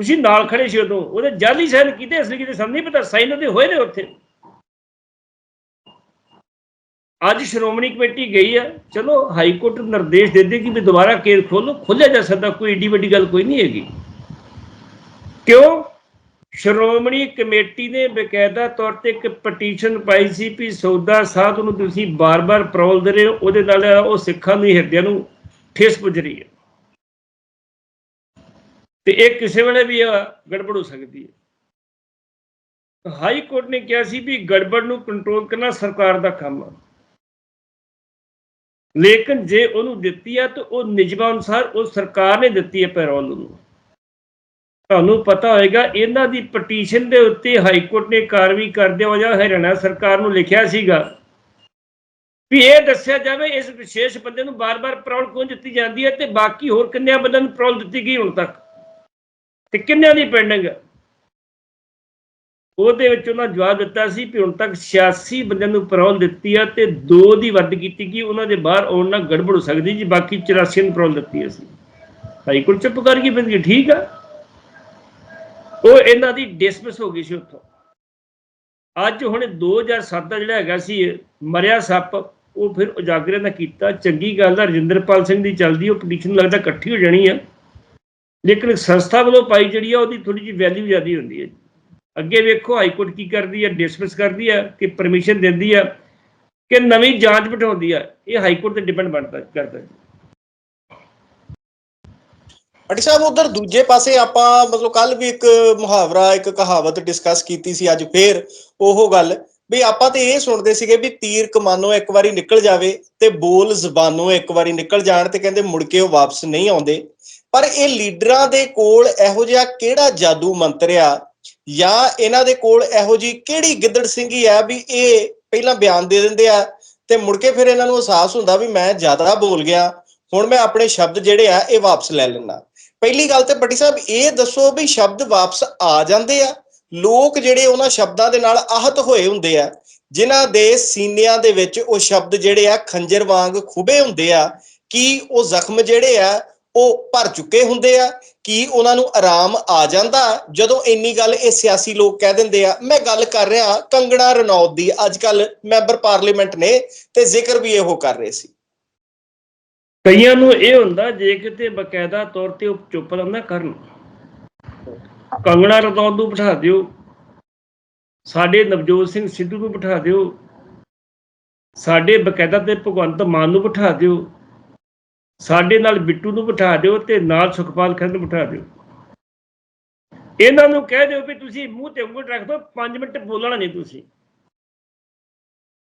ਤੁਸੀਂ ਨਾਲ ਖੜੇ ਸੀ ਉਦੋਂ, ਉਹਦੇ ਜਾਲੀ ਸਾਈਨ ਕੀਤੇ ਅਸਲੀ ਕਿਤੇ ਸਾਨੂੰ ਨਹੀਂ ਪਤਾ, ਸਾਈਨ ਉਹਦੇ ਹੋਏ ਨੇ ਉੱਥੇ। ਅੱਜ ਸ਼੍ਰੋਮਣੀ ਕਮੇਟੀ ਗਈ ਆ, ਚਲੋ ਹਾਈ ਕੋਰਟ ਨਿਰਦੇਸ਼ ਦੇ ਦੇ ਕਿ ਵੀ ਦੁਬਾਰਾ ਕੇਸ ਖੋਲੋ ਖੋਲਿਆ ਜਾ ਸਕਦਾ, ਕੋਈ ਏਡੀ ਵੱਡੀ ਗੱਲ ਕੋਈ ਨਹੀਂ ਹੈਗੀ। ਕਿਉਂ? ਸ਼੍ਰੋਮਣੀ ਕਮੇਟੀ ਨੇ ਬਕਾਇਦਾ ਤੌਰ ਤੇ ਇੱਕ ਪਟੀਸ਼ਨ ਪਾਈ ਸੀ ਵੀ ਸੌਦਾ ਸਾਧ ਨੂੰ ਤੁਸੀਂ ਬਾਰ-ਬਾਰ ਪ੍ਰੋਲ ਦੇ ਰਹੇ ਹੋ, ਉਹਦੇ ਨਾਲ ਉਹ ਸਿੱਖਾਂ ਦੀ ਹਿਰਦਿਆਂ ਨੂੰ ਠੇਸ ਪੁੱਜ ਰਹੀ ਹੈ। ਤੇ ਇਹ ਕਿਸੇ ਵੇਲੇ ਵੀ ਗੜਬੜ ਹੋ ਸਕਦੀ ਹੈ। ਹਾਈ ਕੋਰਟ ਨੇ ਕਿਹਾ ਸੀ ਵੀ ਗੜਬੜ ਨੂੰ ਕੰਟਰੋਲ ਕਰਨਾ ਸਰਕਾਰ ਦਾ ਕੰਮ ਹੈ ਲੇਕਿਨ ਜੇ ਉਹਨੂੰ ਦਿੱਤੀ ਹੈ ਤਾਂ ਉਹ ਨਿਯਮਾਂ ਅਨੁਸਾਰ ਉਹ ਸਰਕਾਰ ਨੇ ਦਿੱਤੀ ਹੈ ਪੈਰੋਲ ਨੂੰ। ਤੁਹਾਨੂੰ ਪਤਾ ਹੋਏਗਾ ਇਹਨਾਂ ਦੀ ਪਟੀਸ਼ਨ ਦੇ ਉੱਤੇ ਹਾਈ ਕੋਰਟ ਨੇ ਕਾਰਵਾਈ ਕਰਦੇ ਹੋਇਆ ਹਰਿਆਣਾ ਸਰਕਾਰ ਨੂੰ ਲਿਖਿਆ ਸੀਗਾ ਵੀ ਇਹ ਦੱਸਿਆ ਜਾਵੇ ਇਸ ਵਿਸ਼ੇਸ਼ ਬੰਦੇ ਨੂੰ ਬਾਰ-ਬਾਰ ਪ੍ਰੋਲ ਕਿਉਂ ਦਿੱਤੀ ਜਾਂਦੀ ਹੈ ਤੇ ਬਾਕੀ ਹੋਰ ਕਿੰਨਿਆਂ ਬੰਦਿਆਂ ਨੂੰ ਪ੍ਰੋਲ ਦਿੱਤੀ ਗਈ ਹੁਣ ਤੱਕ? ਤੇ ਕਿੰਨਿਆਂ ਦੀ ਪੈਂਡਿੰਗ ਹੈ ਉਹਦੇ ਵਿੱਚ ਉਹਨਾਂ ਜਵਾਬ ਦਿੱਤਾ ਸੀ ਕਿ ਹੁਣ ਤੱਕ 86 ਬੰਦਿਆਂ ਨੂੰ ਪੈਰੋਲ ਦਿੱਤੀ ਆ ਤੇ ਦੋ ਦੀ ਵੱਧ ਕੀਤੀ ਗਈ ਉਹਨਾਂ ਦੇ ਬਾਹਰ ਆਉਣ ਨਾਲ ਗੜਬੜ ਹੋ ਸਕਦੀ ਜੀ, ਬਾਕੀ 84 ਨੂੰ ਪੈਰੋਲ ਦਿੱਤੀ ਅਸੀਂ। ਭਾਈ ਕੋਲ ਚੁੱਪ ਕਰ ਗਈ ਬੰਦੀ ਠੀਕ ਆ? ਉਹ ਇਹਨਾਂ ਦੀ ਡਿਸਮਿਸ ਹੋ ਗਈ ਸੀ ਉੱਥੋਂ। ਅੱਜ ਹੁਣ 2007 ਦਾ ਜਿਹੜਾ ਹੈਗਾ ਸੀ, ਮਰਿਆ ਸੱਪ, ਉਹ ਫਿਰ ਉਜਾਗਰ ਦਾ ਕੀਤਾ। ਚੰਗੀ ਗੱਲ ਆ, ਰਜਿੰਦਰਪਾਲ ਸਿੰਘ ਦੀ ਚੱਲਦੀ, ਉਹ ਪਟੀਸ਼ਨ ਲੱਗਦਾ ਇਕੱਠੀ ਹੋ ਜਾਣੀ ਆ। ਲੇਕਿਨ ਸੰਸਥਾ ਵੱਲੋਂ ਪਾਈ ਜਿਹੜੀ ਆ, ਉਹਦੀ ਥੋੜੀ ਜਿਹੀ ਵੈਲਿਊ ਜ਼ਿਆਦੀ ਹੁੰਦੀ ਹੈ ਅੱਗੇ ਵੇਖੋ, ਹਾਈ ਕੋਰਟ ਕੀ ਕਰਦੀ ਹੈ ਡਿਸਮਿਸ ਕਰਦੀ ਹੈ ਕਿ ਪਰਮਿਸ਼ਨ ਦਿੰਦੀ ਹੈ ਕਿ ਨਵੀਂ ਜਾਂਚ ਬਿਠਾਉਂਦੀ ਹੈ ਇਹ ਹਾਈ ਕੋਰਟ ਤੇ ਡਿਪੈਂਡ ਬਣਦਾ, ਕਰਦਾ ਹੈ ਪਟੀ ਸਾਹਿਬ, ਉਧਰ ਦੂਜੇ ਪਾਸੇ ਆਪਾਂ, ਮਤਲਬ ਕੱਲ ਵੀ ਇੱਕ ਮੁਹਾਵਰਾ, ਇੱਕ ਕਹਾਵਤ ਡਿਸਕਸ ਕੀਤੀ ਸੀ, ਅੱਜ ਫੇਰ ਉਹ ਗੱਲ। ਵੀ ਆਪਾਂ ਤੇ ਇਹ ਸੁਣਦੇ ਸੀਗੇ ਵੀ ਤੀਰ ਕਮਾਨੋਂ ਇੱਕ ਵਾਰੀ ਨਿਕਲ ਜਾਵੇ ਤੇ ਬੋਲ ਜ਼ਬਾਨੋਂ ਇੱਕ ਵਾਰੀ ਨਿਕਲ ਜਾਣ ਤੇ ਕਹਿੰਦੇ ਮੁੜ ਕੇ ਉਹ ਵਾਪਸ ਨਹੀਂ ਆਉਂਦੇ। ਪਰ ਇਹ ਲੀਡਰਾਂ ਦੇ ਕੋਲ ਇਹੋ ਜਿਹਾ ਕਿਹੜਾ ਜਾਦੂ ਮੰਤਰ ਆ? ਜਾਂ ਇਹਨਾਂ ਦੇ ਕੋਲ ਇਹੋ ਜੀ ਕਿਹੜੀ ਗਿੱਦੜ ਸਿੰਘੀ ਆ ਵੀ ਇਹ ਪਹਿਲਾਂ ਬਿਆਨ ਦੇ ਦਿੰਦੇ ਆ ਤੇ ਮੁੜ ਕੇ ਫਿਰ ਇਹਨਾਂ ਨੂੰ ਅਹਿਸਾਸ ਹੁੰਦਾ ਵੀ ਮੈਂ ਜ਼ਿਆਦਾ ਬੋਲ ਗਿਆ, ਹੁਣ ਮੈਂ ਆਪਣੇ ਸ਼ਬਦ ਜਿਹੜੇ ਆ ਇਹ ਵਾਪਸ ਲੈ ਲੈਣਾ ਪਹਿਲੀ ਗੱਲ ਤੇ ਪੱਟੀ ਸਾਹਿਬ, ਇਹ ਦੱਸੋ ਵੀ ਸ਼ਬਦ ਵਾਪਸ ਆ ਜਾਂਦੇ ਆ? ਲੋਕ ਜਿਹੜੇ ਉਹਨਾਂ ਸ਼ਬਦਾਂ ਦੇ ਨਾਲ ਆਹਤ ਹੋਏ ਹੁੰਦੇ ਆ, ਜਿਨ੍ਹਾਂ ਦੇ ਸੀਨਿਆਂ ਦੇ ਵਿੱਚ ਉਹ ਸ਼ਬਦ ਜਿਹੜੇ ਆ ਖੰਜਰ ਵਾਂਗ ਖੁਬੇ ਹੁੰਦੇ ਆ, ਕਿ ਉਹ ਜ਼ਖਮ ਜਿਹੜੇ ਆ ਉਹ ਭਰ ਚੁੱਕੇ ਹੁੰਦੇ ਆ, ਕਿ ਉਹਨਾਂ ਨੂੰ ਆਰਾਮ ਆ ਜਾਂਦਾ? ਜਦੋਂ ਇੰਨੀ ਗੱਲ ਇਹ ਸਿਆਸੀ ਲੋਕ ਕਹਿ ਦਿੰਦੇ ਆ, ਮੈਂ ਗੱਲ ਕਰ ਰਿਹਾ ਕੰਗਣਾ ਰਣੌਤ ਦੀ ਅੱਜ ਕੱਲ ਮੈਂਬਰ ਪਾਰਲੀਮੈਂਟ ਨੇ ਤੇ ਜ਼ਿਕਰ ਵੀ ਇਹੋ ਕਰ ਰਹੇ ਸੀ। ਕਈਆਂ ਨੂੰ ਇਹ ਹੁੰਦਾ, ਜੇ ਕਿਤੇ ਬਕਾਇਦਾ ਤੌਰ ਤੇ ਉਹ ਚੁੱਪ ਨਾ ਕਰਨ। ਕੰਗਣਾ ਰਣੌਤ ਨੂੰ ਬਿਠਾ ਦਿਓ। ਸਾਡੇ ਨਵਜੋਤ ਸਿੰਘ ਸਿੱਧੂ ਨੂੰ ਬਿਠਾ ਦਿਓ। ਸਾਡੇ ਬਕਾਇਦਾ ਤੇ ਭਗਵੰਤ ਮਾਨ ਨੂੰ ਬਿਠਾ ਦਿਓ। ਸਾਡੇ ਨਾਲ ਬਿੱਟੂ ਨੂੰ ਬਿਠਾ ਦਿਓ ਤੇ ਨਾਲ ਸੁਖਪਾਲ ਖੰਡ ਨੂੰ ਬਿਠਾ ਦਿਓ। ਇਹਨਾਂ ਨੂੰ ਕਹਿ ਦਿਓ ਵੀ ਤੁਸੀਂ ਮੂੰਹ ਤੇ ਉਂਗਲ ਰੱਖ ਦਿਓ 5 ਮਿੰਟ ਬੋਲਣਾ ਨਹੀਂ ਤੁਸੀਂ।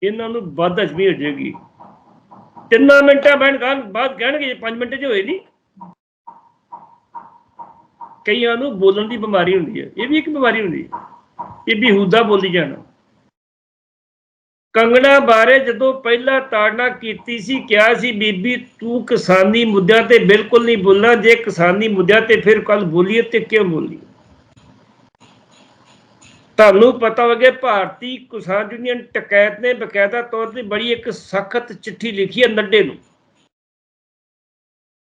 ਇਹਨਾਂ ਨੂੰ ਵੱਧ ਅਜਮੀ ਹੋ ਜਾਏਗੀ। ਤਿੰਨਾਂ ਮਿੰਟਾਂ ਬੈਣ ਗੱਲ ਬਾਅਦ ਕਹਿਣਗੇ 5 ਮਿੰਟ 'ਚ ਹੋਏ ਨਹੀਂ ਕਈਆਂ ਨੂੰ ਬੋਲਣ ਦੀ ਬਿਮਾਰੀ ਹੁੰਦੀ ਹੈ। ਇਹ ਵੀ ਇੱਕ ਬਿਮਾਰੀ ਹੁੰਦੀ ਹੈ। ਇਹ ਬੇਹੂਦਾ ਬੋਲੀ ਜਾਣਾ। ਕੰਗਣਾ ਬਾਰੇ ਜਦੋਂ ਪਹਿਲਾਂ ਤਾੜਨਾ ਕੀਤੀ ਸੀ, ਕਿਹਾ ਸੀ, ਬੀਬੀ ਤੂੰ ਕਿਸਾਨੀ ਮੁੱਦਿਆਂ ਤੇ ਬਿਲਕੁਲ ਨਹੀਂ ਬੋਲਣਾ, ਜੇ ਕਿਸਾਨੀ ਮੁੱਦਿਆਂ ਤੇ ਫਿਰ ਕੱਲ ਬੋਲੀਏ ਤੇ ਕਿਉਂ ਬੋਲੀ ਤੁਹਾਨੂੰ ਪਤਾ ਹੋਵੇ, ਭਾਰਤੀ ਕਿਸਾਨ ਯੂਨੀਅਨ ਟਕੈਤ ਨੇ ਬਕਾਇਦਾ ਤੌਰ ਤੇ ਬੜੀ ਇੱਕ ਸਖਤ ਚਿੱਠੀ ਲਿਖੀ ਹੈ ਨੱਡੇ ਨੂੰ।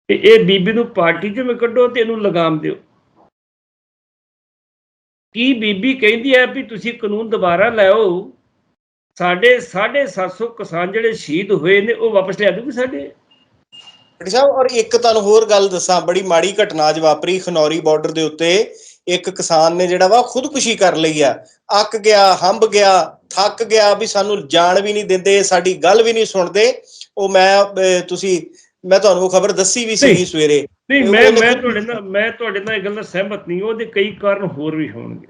ਤੇ ਇਹ ਬੀਬੀ ਨੂੰ ਪਾਰਟੀ ਚੋਂ ਕੱਢੋ ਤੇ ਇਹਨੂੰ ਲਗਾਮ ਦਿਓ। ਕੀ ਬੀਬੀ ਕਹਿੰਦੀ ਹੈ ਵੀ ਤੁਸੀਂ ਕਾਨੂੰਨ ਦੁਬਾਰਾ ਲਿਆਓ ਸਾਡੇ 750 ਕਿਸਾਨ ਜਿਹੜੇ ਸ਼ਹੀਦ ਹੋਏ ਨੇ ਉਹ ਵਾਪਸ ਲਿਆ ਦੂਗੀ ਸਾਡੇ? ਡਾਕਟਰ ਸਾਹਿਬ ਔਰ ਇੱਕ ਤੁਹਾਨੂੰ ਹੋਰ ਗੱਲ ਦੱਸਾਂ ਬੜੀ ਮਾੜੀ ਘਟਨਾ ਅੱਜ ਵਾਪਰੀ ਖਨੌਰੀ ਬਾਰਡਰ ਦੇ ਉੱਤੇ। ਇੱਕ ਕਿਸਾਨ ਨੇ ਜਿਹੜਾ ਵਾ ਖੁਦਕੁਸ਼ੀ ਕਰ ਲਈ ਆ। ਅੱਕ ਗਿਆ ਹੰਬ ਗਿਆ ਥੱਕ ਗਿਆ ਵੀ ਸਾਨੂੰ ਜਾਣ ਵੀ ਨਹੀਂ ਦਿੰਦੇ ਸਾਡੀ ਗੱਲ ਵੀ ਨਹੀਂ ਸੁਣਦੇ। ਉਹ ਮੈਂ ਤੁਸੀਂ ਮੈਂ ਤੁਹਾਨੂੰ ਉਹ ਖਬਰ ਦੱਸੀ ਵੀ ਨਹੀਂ। ਸਵੇਰੇ। ਨਹੀਂ ਮੈਂ ਮੈਂ ਤੁਹਾਡੇ ਨਾਲ ਮੈਂ ਤੁਹਾਡੇ ਨਾਲ ਇਹ ਗੱਲ ਸਹਿਮਤ ਨਹੀਂ ਉਹਦੇ ਕਈ ਕਾਰਨ ਹੋਰ ਵੀ ਹੋਣਗੇ।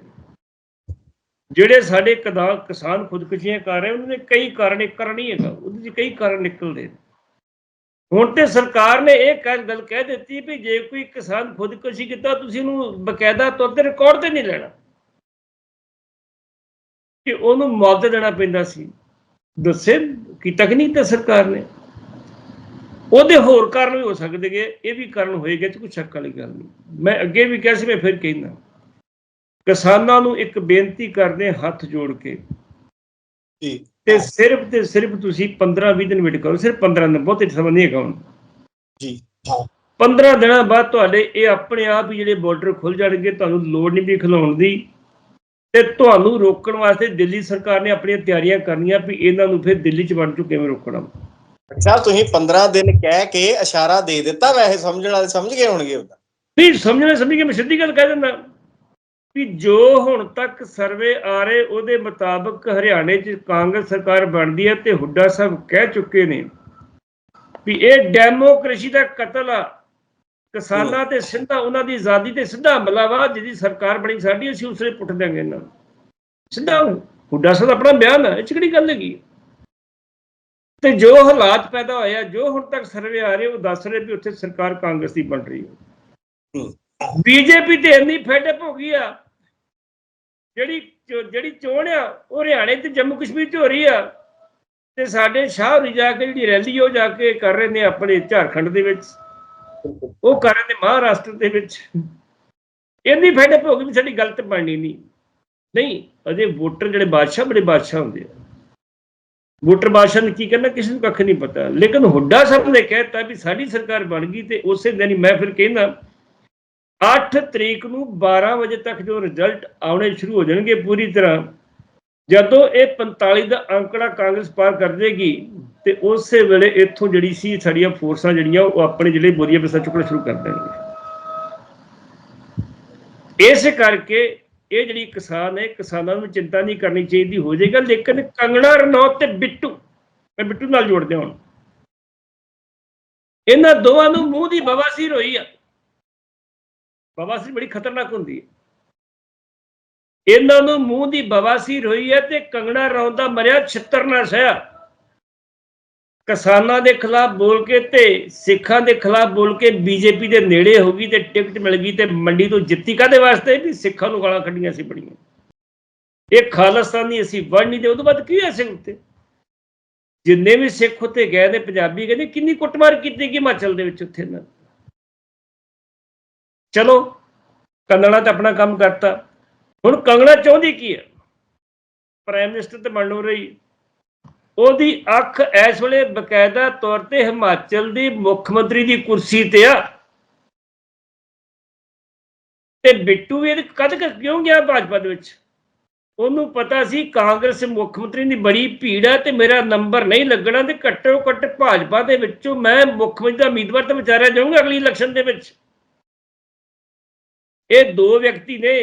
ਜਿਹੜੇ ਸਾਡੇ ਕਦਾ, ਕਿਸਾਨ ਖੁਦਕੁਸ਼ੀਆਂ ਕਰ ਰਹੇ, ਉਹਨਾਂ ਦੇ ਕਈ ਕਾਰਨ ਇੱਕ ਕਾਰਨ ਨਹੀਂ ਹੈਗਾ, ਉਹਦੇ 'ਚ ਕਈ ਕਾਰਨ ਨਿਕਲਦੇ ਨੇ। ਹੁਣ ਤੇ ਸਰਕਾਰ ਨੇ ਇਹ ਗੱਲ ਕਹਿ ਦਿੱਤੀ ਵੀ ਜੇ ਕੋਈ ਕਿਸਾਨ ਖੁਦਕੁਸ਼ੀ ਕੀਤਾ, ਤੁਸੀਂ ਉਹਨੂੰ ਬਕਾਇਦਾ ਤੌਰ ਤੇ ਰਿਕਾਰਡ ਤੇ ਨਹੀਂ ਲੈਣਾ। ਕਿ ਉਹਨੂੰ ਮੁਆਵਜ਼ਾ ਦੇਣਾ ਪੈਂਦਾ ਸੀ। ਦੱਸੇ ਕੀਤਾ ਕਿ ਨਹੀਂ ਤਾਂ ਸਰਕਾਰ ਨੇ। ਉਹਦੇ ਹੋਰ ਕਾਰਨ ਵੀ ਹੋ ਸਕਦੇਗੇ ਇਹ ਵੀ ਕਾਰਨ ਹੋਏਗਾ ਚ ਕੋਈ ਸ਼ੱਕ ਵਾਲੀ ਗੱਲ ਨਹੀਂ। ਮੈਂ ਅੱਗੇ ਵੀ ਕਿਹਾ ਸੀ, ਮੈਂ ਫਿਰ ਕਹਿੰਦਾ। ਕਿਸਾਨਾਂ ਨੂੰ ਇੱਕ ਬੇਨਤੀ ਕਰਦੇ ਹੱਥ ਜੋੜ ਕੇ। ਜੀ। ਤੇ ਸਿਰਫ ਤੇ ਸਿਰਫ ਤੁਸੀਂ 15-20 ਦਿਨ ਵੇਟ ਕਰੋ ਸਿਰਫ 15 ਦਿਨ ਬਹੁਤੇ ਸਮਾਂ ਨਹੀਂ ਹੈਗਾ ਹੁਣ। ਜੀ। 15 ਦਿਨਾਂ ਬਾਅਦ ਤੁਹਾਡੇ ਇਹ ਆਪਣੇ ਆਪ ਹੀ ਜਿਹੜੇ ਬਾਰਡਰ ਖੁੱਲ ਜਾਣਗੇ ਤੁਹਾਨੂੰ ਲੋੜ ਨਹੀਂ ਵੀ ਖਿਲਾਉਣ ਦੀ। ਤੇ ਤੁਹਾਨੂੰ ਰੋਕਣ ਵਾਸਤੇ ਦਿੱਲੀ ਸਰਕਾਰ ਨੇ ਆਪਣੀਆਂ ਤਿਆਰੀਆਂ ਕਰਨੀਆਂ ਵੀ ਇਹਨਾਂ ਨੂੰ ਫਿਰ ਦਿੱਲੀ ਚ ਵੜ ਚੁੱਕੇ ਕਿਵੇਂ ਰੋਕਣਾ। ਸਾਹਿਬ ਤੁਸੀਂ 15 ਦਿਨ ਕਹਿ ਕੇ ਇਸ਼ਾਰਾ ਦੇ ਦਿੱਤਾ ਵੈਸੇ ਸਮਝਣ ਵਾਲੇ ਸਮਝ ਗਏ ਹੋਣਗੇ। ਉਹਦਾ ਨਹੀਂ ਸਮਝਣਾ ਸਮਝ ਕੇ ਮੈਂ ਸਿੱਧੀ ਗੱਲ ਕਹਿ ਦਿੰਦਾ। ਵੀ ਜੋ ਹੁਣ ਤੱਕ ਸਰਵੇ ਆ ਰਹੇ, ਉਹਦੇ ਮੁਤਾਬਕ ਹਰਿਆਣੇ 'ਚ ਕਾਂਗਰਸ ਸਰਕਾਰ ਬਣਦੀ ਹੈ ਤੇ ਹੁੱਡਾ ਸਾਹਿਬ ਕਹਿ ਚੁੱਕੇ ਨੇ ਵੀ ਇਹ ਡੈਮੋਕ੍ਰੇਸੀ ਦਾ ਕਤਲ ਆ। ਕਿਸਾਨਾਂ ਤੇ ਸਿੱਧਾ, ਉਹਨਾਂ ਦੀ ਆਜ਼ਾਦੀ ਤੇ ਸਿੱਧਾ ਹਮਲਾ ਵਾ, ਜਿਹਦੀ ਸਰਕਾਰ ਬਣੀ ਸਾਡੀ, ਅਸੀਂ ਉਸਰੇ ਪੁੱਟ ਦਿਆਂਗੇ ਇਹਨਾਂ ਨੂੰ। ਸਿੱਧਾ ਹੁੱਡਾ ਸਾਹਿਬ ਆਪਣਾ ਬਿਆਨ ਹੈ ਇਹ 'ਚ ਕਿਹੜੀ ਗੱਲ ਹੈਗੀ ਤੇ ਜੋ ਹਾਲਾਤ ਪੈਦਾ ਹੋਇਆ ਜੋ ਹੁਣ ਤੱਕ ਸਰਵੇ ਆ ਰਹੇ, ਉਹ ਦੱਸ ਰਹੇ ਵੀ ਉੱਥੇ ਸਰਕਾਰ ਕਾਂਗਰਸ ਦੀ ਬਣ ਰਹੀ ਹੈ। ਬੀਜੇਪੀ ਤੇ ਇੰਨੀ ਫੈਡਅਪ ਹੋ ਗਈ ਆ, ਜਿਹੜੀ ਜਿਹੜੀ ਚੋਣ ਆ, ਉਹ ਹਰਿਆਣੇ ਤੇ ਜੰਮੂ ਕਸ਼ਮੀਰ ਚ ਹੋ ਰਹੀ ਆ, ਤੇ ਸਾਡੇ ਸ਼ਾਹ ਹੋਰੀ ਜਾ ਕੇ ਜਿਹੜੀ ਰੈਲੀ ਉਹ ਜਾ ਕੇ ਕਰ ਰਹੇ ਨੇ ਆਪਣੇ ਝਾਰਖੰਡ ਦੇ ਵਿੱਚ, ਉਹ ਕਰ ਰਹੇ ਨੇ ਮਹਾਰਾਸ਼ਟਰ ਦੇ ਵਿੱਚ। ਇੰਨੀ ਫੈਡਅਪ ਹੋ ਗਈ ਵੀ ਸਾਡੀ ਗਲਤ ਬਣਨੀ ਨਹੀਂ। ਨਹੀਂ, ਅਜੇ ਵੋਟਰ ਜਿਹੜੇ ਬਾਦਸ਼ਾਹ, ਬੜੇ ਬਾਦਸ਼ਾਹ ਹੁੰਦੇ ਆ। ਵੋਟਰ ਬਾਦਸ਼ਾਹ ਨੇ ਕੀ ਕਰਨਾ, ਕਿਸੇ ਨੂੰ ਕੱਖ ਨਹੀਂ ਪਤਾ। ਲੇਕਿਨ ਹੁੱਡਾ ਸਾਹਿਬ ਨੇ ਕਹਿਤਾ ਵੀ ਸਾਡੀ ਸਰਕਾਰ ਬਣ ਗਈ ਤੇ ਉਸੇ ਦਿਨ ਹੀ ਮੈਂ ਫਿਰ ਕਹਿੰਦਾ 8 ਤਰੀਕ ਨੂੰ 12 ਵਜੇ ਤੱਕ ਜੋ ਰਿਜ਼ਲਟ ਆਉਣੇ ਸ਼ੁਰੂ ਹੋ ਜਾਣਗੇ ਪੂਰੀ ਤਰ੍ਹਾਂ, ਜਦੋਂ ਇਹ 45 ਦਾ ਅੰਕੜਾ ਕਾਂਗਰਸ ਪਾਰ ਕਰ ਦੇਗੀ ਤੇ ਉਸੇ ਵੇਲੇ ਇੱਥੋਂ ਜਿਹੜੀ ਸੀ ਸਾਡੀਆਂ ਫੋਰਸਾਂ ਜਿਹੜੀਆਂ ਉਹ ਆਪਣੇ ਜਿਹੜੇ ਬੋਰੀਆ ਪੈਸਾ ਚੁੱਕਣਾ ਸ਼ੁਰੂ ਕਰ ਦੇਣਗੇ। ਇਸ ਕਰਕੇ ਇਹ ਜਿਹੜੀ ਕਿਸਾਨ ਹੈ, ਕਿਸਾਨਾਂ ਨੂੰ ਚਿੰਤਾ ਨਹੀਂ ਕਰਨੀ ਚਾਹੀਦੀ, ਹੋ ਜਾਏਗਾ, ਲੇਕਿਨ ਕੰਗਣਾ ਰਣੌਤ ਤੇ ਬਿੱਟੂ, ਮੈਂ ਬਿੱਟੂ ਨਾਲ ਜੋੜਦੇ ਹਾਂ ਹੁਣ। ਇਹਨਾਂ ਦੋਵਾਂ ਨੂੰ ਮੂੰਹ ਦੀ ਬਵਾਸੀਰ ਹੋਈ ਆ। ਬਵਾਸੀਰ ਬੜੀ ਖਤਰਨਾਕ ਹੁੰਦੀ ਹੈ। ਇਹਨਾਂ ਨੂੰ ਮੂੰਹ ਦੀ ਬਵਾਸੀਰ ਹੋਈ ਹੈ ਤੇ ਕੰਗਣਾ ਰੌਂਦਾ ਮਰਿਆ ਛਿੱਤਰ ਨਾ ਸਹਿਆ। ਕਿਸਾਨਾਂ ਦੇ ਖਿਲਾਫ ਬੋਲ ਕੇ ਤੇ ਸਿੱਖਾਂ ਦੇ ਖਿਲਾਫ ਬੋਲ ਕੇ ਬੀਜੇਪੀ ਦੇ ਨੇੜੇ ਹੋ ਗਈ ਤੇ ਟਿਕਟ ਮਿਲ ਗਈ ਤੇ ਮੰਡੀ ਤੋਂ ਜਿੱਤੀ ਕਾਦੇ ਵਾਸਤੇ? ਵੀ ਸਿੱਖਾਂ ਨੂੰ ਗਾਲਾਂ ਕੱਢੀਆਂ ਸੀ ਬੜੀਆਂ। ਇਹ ਖਾਲਸਤਾਨੀ ਅਸੀਂ ਵੜ ਨਹੀਂ ਤੇ ਉਦੋਂ ਬਾਅਦ ਕੀ ਹੋਇਆ ਸਿੰਘ ਉੱਤੇ? ਜਿੰਨੇ ਵੀ ਸਿੱਖ ਉੱਤੇ ਗਏ ਨੇ ਪੰਜਾਬੀ ਕਹਿੰਦੇ ਕਿੰਨੀ ਕੁੱਟਮਾਰ ਕੀਤੀ ਗਈ ਹਿਮਾਚਲ ਦੇ ਵਿੱਚ ਉੱਥੇ ਨਾ ਚਲੋ, ਕੰਗਣਾ ਤਾਂ ਆਪਣਾ ਕੰਮ ਕਰਤਾ। ਹੁਣ ਕੰਗਣਾ ਚਾਹੁੰਦੀ ਕੀ ਹੈ? ਪ੍ਰਾਈਮ ਮਿਨਿਸਟਰ ਤੇ ਬਣ ਲੋ ਰਹੀ। ਉਹਦੀ ਅੱਖ ਇਸ ਵੇਲੇ ਬਕਾਇਦਾ ਤੌਰ ਤੇ ਹਿਮਾਚਲ ਦੀ ਮੁੱਖ ਮੰਤਰੀ ਦੀ ਕੁਰਸੀ ਤੇ ਆ। ਤੇ ਬਿੱਟੂ ਵੀ ਇਹਦੇ ਕਦ ਕਿਉਂ ਗਿਆ ਭਾਜਪਾ ਦੇ ਵਿੱਚ? ਉਹਨੂੰ ਪਤਾ ਸੀ ਕਾਂਗਰਸ ਮੁੱਖ ਮੰਤਰੀ ਦੀ ਬੜੀ ਭੀੜ ਹੈ ਤੇ ਮੇਰਾ ਨੰਬਰ ਨਹੀਂ ਲੱਗਣਾ ਤੇ ਘੱਟੋ ਘੱਟ ਭਾਜਪਾ ਦੇ ਵਿੱਚੋਂ ਮੈਂ ਮੁੱਖ ਮੰਤਰੀ ਦਾ ਉਮੀਦਵਾਰ ਤਾਂ ਵਿਚਾਰਿਆ ਜਾਊਂਗਾ ਅਗਲੀ ਇਲੈਕਸ਼ਨ ਦੇ ਵਿੱਚ। ਇਹ ਦੋ ਵਿਅਕਤੀ ਨੇ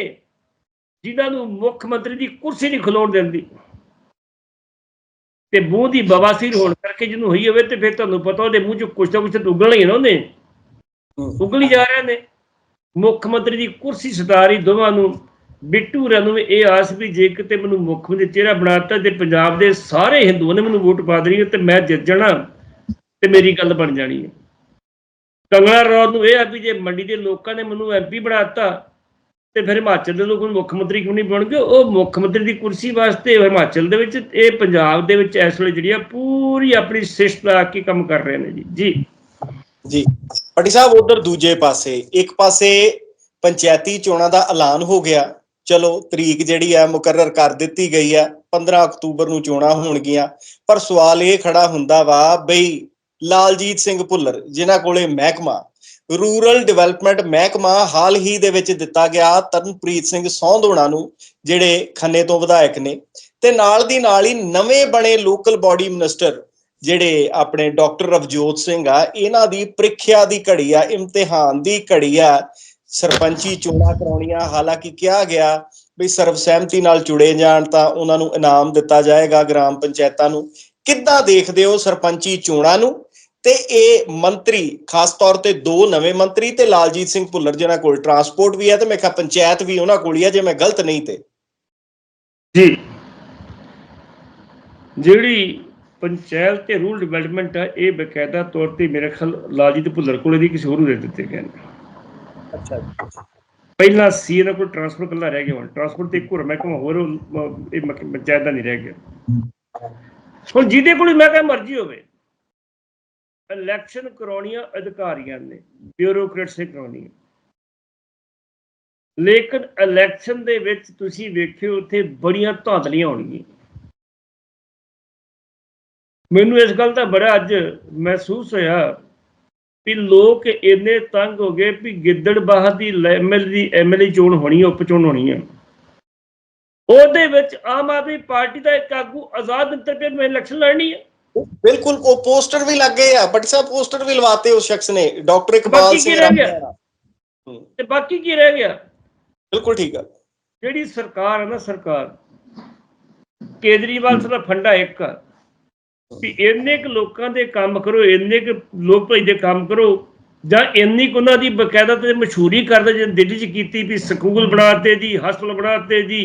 ਜਿਨ੍ਹਾਂ ਨੂੰ ਮੁੱਖ ਮੰਤਰੀ ਦੀ ਕੁਰਸੀ ਨਹੀਂ ਖਲੋਣ ਦਿੰਦੀ। ਤੇ ਮੂੰਹ ਦੀ ਬਵਾਸੀਰ ਹੋਣ ਕਰਕੇ ਜਿਹਨੂੰ ਹੋਈ ਹੋਵੇ ਤੇ ਫਿਰ ਤੁਹਾਨੂੰ ਪਤਾ ਉਹਦੇ ਮੂੰਹ ਚੋਂ ਕੁਛ ਨਾ ਕੁਛ ਤਾਂ ਉਗਲਣਾ ਹੀ ਨਾ ਉਹਨੇ। ਉਗਲੀ ਜਾ ਰਹੇ ਨੇ। ਮੁੱਖ ਮੰਤਰੀ ਦੀ ਕੁਰਸੀ ਸਤਾਰੀ ਦੋਵਾਂ ਨੂੰ। ਬਿੱਟੂ ਰਾਂ ਨੂੰ ਇਹ ਆਸ ਵੀ ਜੇ ਕਿਤੇ ਮੈਨੂੰ ਮੁੱਖ ਮੰਤਰੀ ਚਿਹਰਾ ਬਣਾਤਾ ਤੇ ਪੰਜਾਬ ਦੇ ਸਾਰੇ ਹਿੰਦੂਆਂ ਨੇ ਮੈਨੂੰ ਵੋਟ ਪਾ ਦੇਣੀ ਤੇ ਮੈਂ ਜਿੱਤ ਜਾਣਾ ਤੇ ਮੇਰੀ ਗੱਲ ਬਣ ਜਾਣੀ ਹੈ। ਕੰਗਣਾ ਰਣੌਤ ਨੂੰ ਇਹ ਆ ਵੀ ਜੇ ਮੰਡੀ ਦੇ ਲੋਕਾਂ ਨੇ ਮੈਨੂੰ ਐਮਪੀ ਬਣਾਤਾ, ਤੇ ਫਿਰ ਹਿਮਾਚਲ ਦੇ ਲੋਕ ਨੂੰ ਮੁੱਖ ਮੰਤਰੀ ਕਿਉਂ ਨਹੀਂ ਬਣਨਗੇ? ਉਹ ਮੁੱਖ ਮੰਤਰੀ ਦੀ ਕੁਰਸੀ ਵਾਸਤੇ ਹਿਮਾਚਲ ਦੇ ਵਿੱਚ ਇਹ ਪੰਜਾਬ ਦੇ ਵਿੱਚ ਇਸ ਵੇਲੇ ਜਿਹੜੀ ਆ ਪੂਰੀ ਆਪਣੀ ਸਿਸ਼ਟ ਲਾ ਕੇ ਕੰਮ ਕਰ ਰਹੇ ਨੇ ਜੀ। ਜੀ। ਜੀ। ਪਟੀ ਸਾਹਿਬ, ਉਧਰ ਦੂਜੇ ਪਾਸੇ, ਇੱਕ ਪਾਸੇ ਪੰਚਾਇਤੀ ਚੋਣਾਂ ਦਾ ਐਲਾਨ ਹੋ ਗਿਆ। ਚਲੋ, ਤਰੀਕ ਜਿਹੜੀ ਹੈ ਮੁਕਰਰ ਕਰ ਦਿੱਤੀ ਗਈ ਹੈ 15 ਅਕਤੂਬਰ ਨੂੰ ਚੋਣਾਂ ਹੋਣਗੀਆਂ। ਪਰ ਸਵਾਲ ਇਹ ਖੜਾ ਹੁੰਦਾ ਵਾ ਬਈ ਲਾਲਜੀਤ ਸਿੰਘ ਭੁੱਲਰ, ਜਿਨ੍ਹਾਂ ਕੋਲੇ ਮਹਿਕਮਾ, ਰੂਰਲ ਡਿਵੈਲਪਮੈਂਟ ਮਹਿਕਮਾ ਹਾਲ ਹੀ ਦੇ ਵਿੱਚ ਦਿੱਤਾ ਗਿਆ ਤਰਨਪ੍ਰੀਤ ਸਿੰਘ ਸੌਂਧੋਣਾ ਨੂੰ, ਜਿਹੜੇ ਖੰਨੇ ਤੋਂ ਵਿਧਾਇਕ ਨੇ। ਤੇ ਨਾਲ ਦੀ ਨਾਲ ਹੀ ਨਵੇਂ ਬਣੇ ਲੋਕਲ ਬਾਡੀ ਮਿਨਿਸਟਰ, ਜਿਹੜੇ ਆਪਣੇ ਡਾਕਟਰ ਰਵਜੋਤ ਸਿੰਘ ਆ, ਇਹਨਾਂ ਦੀ ਪ੍ਰੀਖਿਆ ਦੀ ਘੜੀ ਆ, ਇਮਤਿਹਾਨ ਦੀ ਘੜੀ ਆ, ਸਰਪੰਚੀ ਚੋਣਾਂ ਕਰਾਉਣੀਆਂ, ਹਾਲਾਂਕਿ ਕਿਹਾ ਗਿਆ ਵੀ ਸਰਵਸਹਿਮਤੀ ਨਾਲ ਚੁੜੇ ਜਾਣ ਤਾਂ ਉਹਨਾਂ ਨੂੰ ਇਨਾਮ ਦਿੱਤਾ ਜਾਏਗਾ ਗ੍ਰਾਮ ਪੰਚਾਇਤਾਂ ਨੂੰ। ਕਿੱਦਾਂ ਦੇਖਦੇ ਹੋ ਸਰਪੰਚੀ ਚੋਣਾਂ ਨੂੰ? ਤੇ ਇਹ ਮੰਤਰੀ ਖਾਸ ਤੌਰ ਤੇ ਦੋ ਨਵੇਂ ਮੰਤਰੀ ਤੇ ਲਾਲਜੀਤ ਸਿੰਘ ਭੁੱਲਰ ਜਿਹਨਾਂ ਕੋਲ ਟਰਾਂਸਪੋਰਟ ਵੀ ਹੈ ਤੇ ਮੈਂ ਕਿਹਾ ਪੰਚਾਇਤ ਵੀ ਉਹਨਾਂ ਕੋਲ ਹੀ ਹੈ ਜੇ ਮੈਂ ਗਲਤ ਨਹੀਂ ਤੇ। ਜੀ। ਜਿਹੜੀ ਪੰਚਾਇਤ ਤੇ ਰੂਲ ਡਿਵੈਲਪਮੈਂਟ ਹੈ ਇਹ ਬਕਾਇਦਾ ਤੌਰ ਤੇ ਮੇਰੇ ਖਿਆਲ ਲਾਲਜੀਤ ਭੁੱਲਰ ਕੋਲੇ ਦੀ ਕਿਸੇ ਹੋਰ ਨੂੰ ਦੇ ਦਿੱਤੇ ਗਏ ਨੇ। ਅੱਛਾ ਪਹਿਲਾਂ ਸੀ ਇਹਨਾਂ ਕੋਲ ਟਰਾਂਸਪੋਰਟ ਕੱਲਾ ਰਹਿ ਗਿਆ ਹੁਣ। ਟਰਾਂਸਪੋਰਟ ਤੇ ਇੱਕ ਹੋਰ ਮਹਿਕਮਾ ਹੋਰ ਇਹ ਪੰਚਾਇਤ ਦਾ ਨਹੀਂ ਰਹਿ ਗਿਆ। ਹੁਣ ਜਿਹਦੇ ਕੋਲ ਮੈਂ ਕਿਹਾ ਮਰਜ਼ੀ ਹੋਵੇ ਇਲੈਕਸ਼ਨ ਕਰਾਉਣੀਆਂ ਅਧਿਕਾਰੀਆਂ ਨੇ ਬਿਊਰੋਕਰੇਟਸ ਨੇ ਕਰਾਉਣੀਆਂ। ਲੇਕਿਨ ਇਲੈਕਸ਼ਨ ਦੇ ਵਿੱਚ ਤੁਸੀਂ ਵੇਖਿਓ, ਉੱਥੇ ਬੜੀਆਂ ਧਾਂਦਲੀਆਂ ਹੋਣਗੀਆਂ। ਮੈਨੂੰ ਇਸ ਗੱਲ ਦਾ ਬੜਾ ਅੱਜ ਮਹਿਸੂਸ ਹੋਇਆ ਵੀ ਲੋਕ ਇੰਨੇ ਤੰਗ ਹੋ ਗਏ ਵੀ ਗਿੱਦੜ ਬਾਹਰ ਦੀ ਐਮਐਲ ਦੀ ਐਮਐਲਏ ਚੋਣ ਹੋਣੀ ਹੈ ਉਪ ਚੋਣ ਹੋਣੀ ਹੈ ਉਹਦੇ ਵਿੱਚ ਆਮ ਆਦਮੀ ਪਾਰਟੀ ਦਾ ਇੱਕ ਆਗੂ ਆਜ਼ਾਦ ਇੰਟਰਪ੍ਰੀਟ ਮੈਂ ਇਲੈਕਸ਼ਨ ਲੜਨੀ ਹੈ ਬਿਲਕੁਲ ਉਹ ਪੋਸਟਰ ਵੀ ਲੱਗੇ ਆ ਬਟ ਸਾਹਿਬ ਪੋਸਟਰ ਵੀ ਲਵਾਤੇ ਉਸ ਸ਼ਖਸ ਨੇ ਡਾਕਟਰ ਇਕਬਾਲ ਬਾਕੀ ਸਿੰਘ ਕੀ ਰਹਿ ਗਿਆ? ਰਾਮਪੁਰਾ। ਹੂੰ, ਤੇ ਬਾਕੀ ਕੀ ਰਹਿ ਗਿਆ ਬਿਲਕੁਲ ਠੀਕ ਆ ਜਿਹੜੀ ਸਰਕਾਰ ਹੈ ਨਾ ਸਰਕਾਰ ਕੇਜਰੀਵਾਲ ਦਾ ਫੰਡਾ ਇੱਕ ਆ ਵੀ ਇੰਨੇ ਕੁ ਲੋਕਾਂ ਦੇ ਕੰਮ ਕਰੋ ਇੰਨੇ ਕੁ ਲੋਕ ਭਾਈ ਦੇ ਕੰਮ ਕਰੋ ਜਾਂ ਇੰਨੀ ਕੁ ਉਹਨਾਂ ਦੀ ਬਕਾਇਦਾ ਤੇ ਮਸ਼ਹੂਰੀ ਕਰਦੇ ਜਿਵੇਂ ਦਿੱਲੀ 'ਚ ਕੀਤੀ ਵੀ ਸਕੂਲ ਬਣਾਤੇ ਜੀ ਹਸਪਤਾਲ ਬਣਾਤੇ ਜੀ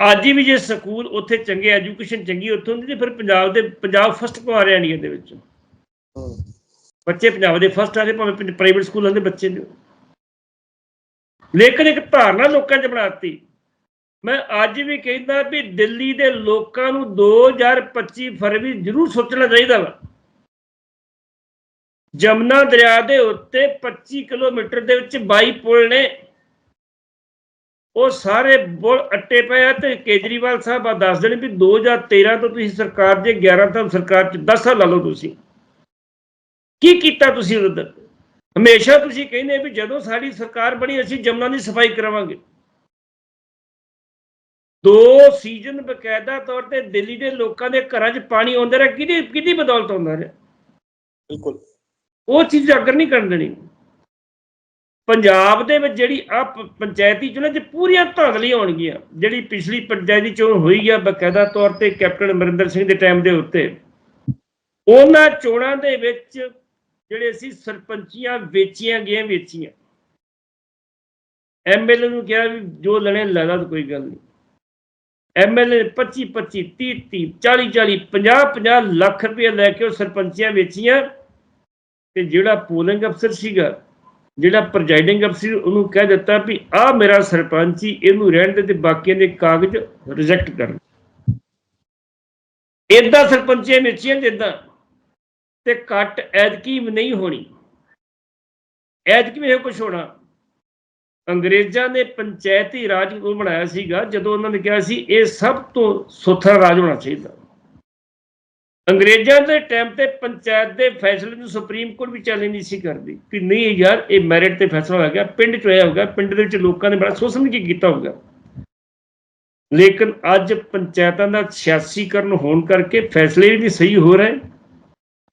ਅੱਜ ਵੀ ਜੇ ਸਕੂਲ ਉੱਥੇ ਚੰਗੇ ਐਜੂਕੇਸ਼ਨ ਚੰਗੀ ਉੱਥੋਂ ਹੁੰਦੀ ਤੇ ਫਿਰ ਪੰਜਾਬ ਦੇ, ਪੰਜਾਬ ਫਸਟ ਕੋ ਆ ਰਿਹਾ ਨਹੀਂ ਇਹਦੇ ਵਿੱਚ? ਬੱਚੇ ਪੰਜਾਬ ਦੇ ਫਸਟ ਆ ਰਹੇ ਭਾਵੇਂ ਪ੍ਰਾਈਵੇਟ ਸਕੂਲਾਂ ਦੇ ਬੱਚੇ ਨੇ। ਲੇਕਿਨ ਇੱਕ ਧਾਰਨਾ ਲੋਕਾਂ 'ਚ ਬਣਾਤੀ। ਮੈਂ ਅੱਜ ਵੀ ਕਹਿੰਦਾ ਵੀ ਦਿੱਲੀ ਦੇ ਲੋਕਾਂ ਨੂੰ 2025 ਫਰਵਰੀ ਜ਼ਰੂਰ ਸੋਚਣਾ ਚਾਹੀਦਾ ਵਾ। ਜਮਨਾ ਦਰਿਆ ਦੇ ਉੱਤੇ 25 ਕਿਲੋਮੀਟਰ ਦੇ ਵਿੱਚ 22 ਪੁਲ ਨੇ ਉਹ ਸਾਰੇ ਅੱਟੇ ਪਏ ਆ ਤੇ ਕੇਜਰੀਵਾਲ ਸਾਹਿਬ ਆ ਦੱਸ ਦੇਣ ਵੀ 2013 ਤੋਂ ਤੁਸੀਂ ਸਰਕਾਰ ਜੇ 11 ਤੋਂ ਸਰਕਾਰ ਚ 10 ਸਾਲ ਲਾ ਲਓ ਤੁਸੀਂ। ਕੀ ਕੀਤਾ ਤੁਸੀਂ ਉਧਰ ਹਮੇਸ਼ਾ ਤੁਸੀਂ ਕਹਿੰਦੇ ਵੀ ਜਦੋਂ ਸਾਡੀ ਸਰਕਾਰ ਬਣੀ ਅਸੀਂ ਜਮਨਾ ਦੀ ਸਫ਼ਾਈ ਕਰਾਵਾਂਗੇ। ਦੋ ਸੀਜ਼ਨ ਬਕਾਇਦਾ ਤੌਰ ਤੇ ਦਿੱਲੀ ਦੇ ਲੋਕਾਂ ਦੇ ਘਰਾਂ 'ਚ ਪਾਣੀ ਆਉਂਦਾ ਰਿਹਾ ਕਿਹਦੀ ਕਿਹਦੀ ਬਦੌਲਤ ਆਉਂਦਾ ਰਿਹਾ? ਬਿਲਕੁਲ। ਉਹ ਚੀਜ਼ ਅਗਰ ਨਹੀਂ ਕਰਨ ਦੇਣੀ। ਪੰਜਾਬ ਦੇ ਵਿੱਚ ਜਿਹੜੀ ਆ ਪੰਚਾਇਤੀ ਚੋਣਾਂ 'ਚ ਪੂਰੀਆਂ ਧਾਂਦਲੀਆਂ ਹੋਣਗੀਆਂ। ਜਿਹੜੀ ਪਿਛਲੀ ਪੰਚਾਇਤੀ ਚੋਣ ਹੋਈ ਆ ਬਕਾਇਦਾ ਤੌਰ ਤੇ ਕੈਪਟਨ ਅਮਰਿੰਦਰ ਸਿੰਘ ਦੇ ਟਾਈਮ ਦੇ ਉੱਤੇ। ਉਹਨਾਂ ਚੋਣਾਂ ਦੇ ਵਿੱਚ ਜਿਹੜੇ ਅਸੀਂ ਸਰਪੰਚੀਆਂ ਵੇਚੀਆਂ ਗਈਆਂ ਵੇਚੀਆਂ। ਐਮਐਲਏ ਨੂੰ ਕਿਹਾ ਵੀ ਜੋ ਲੈਣੇ ਲੈ ਤਾਂ ਕੋਈ ਗੱਲ ਨਹੀਂ। ਐਮਐਲਏ 25 25 30 30 40 40 50 50 ਲੱਖ ਰੁਪਏ ਲੈ ਕੇ ਉਹ ਸਰਪੰਚੀਆਂ ਵੇਚੀਆਂ। ਤੇ ਜਿਹੜਾ ਪੋਲਿੰਗ ਅਫਸਰ ਸੀਗਾ ਜਿਹੜਾ ਪ੍ਰੈਜ਼ਾਈਡਿੰਗ ਅਫਸਰ ਉਹਨੂੰ ਕਹਿ ਦਿੱਤਾ ਵੀ ਆ ਮੇਰਾ ਸਰਪੰਚ ਹੀ ਇਹਨੂੰ ਰਹਿਣ ਦੇ ਤੇ ਬਾਕੀਆਂ ਦੇ ਕਾਗਜ਼ ਰਿਜੈਕਟ ਕਰਨ। ਇਦਾਂ ਸਰਪੰਚੀਆਂ ਵੇਚੀਆਂ ਜਿੱਦਾਂ ਤੇ ਕੱਟ ਐਤਕੀ ਵੀ ਨਹੀਂ ਹੋਣੀ। ਐਤਕੀ ਵੀ ਇਹ ਕੁਝ ਹੋਣਾ। ਅੰਗਰੇਜ਼ਾਂ ਨੇ ਪੰਚਾਇਤੀ ਰਾਜ ਉਹ ਬਣਾਇਆ ਸੀਗਾ, ਜਦੋਂ ਉਹਨਾਂ ਨੇ ਕਿਹਾ ਸੀ ਇਹ ਸਭ ਤੋਂ ਸੁਥਰਾ ਰਾਜ ਹੋਣਾ ਚਾਹੀਦਾ। ਅੰਗਰੇਜ਼ਾਂ ਦੇ ਟਾਈਮ ਤੇ ਪੰਚਾਇਤ ਦੇ ਫੈਸਲੇ ਨੂੰ ਸੁਪਰੀਮ ਕੋਰਟ ਵੀ ਚੈਲੰਜ ਨਹੀਂ ਸੀ ਕਰਦੀ ਕਿ ਨਹੀਂ ਯਾਰ ਇਹ ਮੈਰਿਟ ਤੇ ਫੈਸਲਾ ਹੋ ਗਿਆ ਪਿੰਡ ਚ ਹੋਇਆ ਹੋਗਾ ਪਿੰਡ ਦੇ ਵਿੱਚ ਲੋਕਾਂ ਨੇ ਬੜਾ ਸੋਚ ਸਮਝ ਕੇ ਕੀਤਾ ਹੋਗਾ ਲੇਕਿਨ ਅੱਜ ਪੰਚਾਇਤਾਂ ਦਾ 86ਕਰਨ ਹੋਣ ਕਰਕੇ ਫੈਸਲੇ ਵੀ ਨਹੀਂ ਸਹੀ ਹੋ ਰਹੇ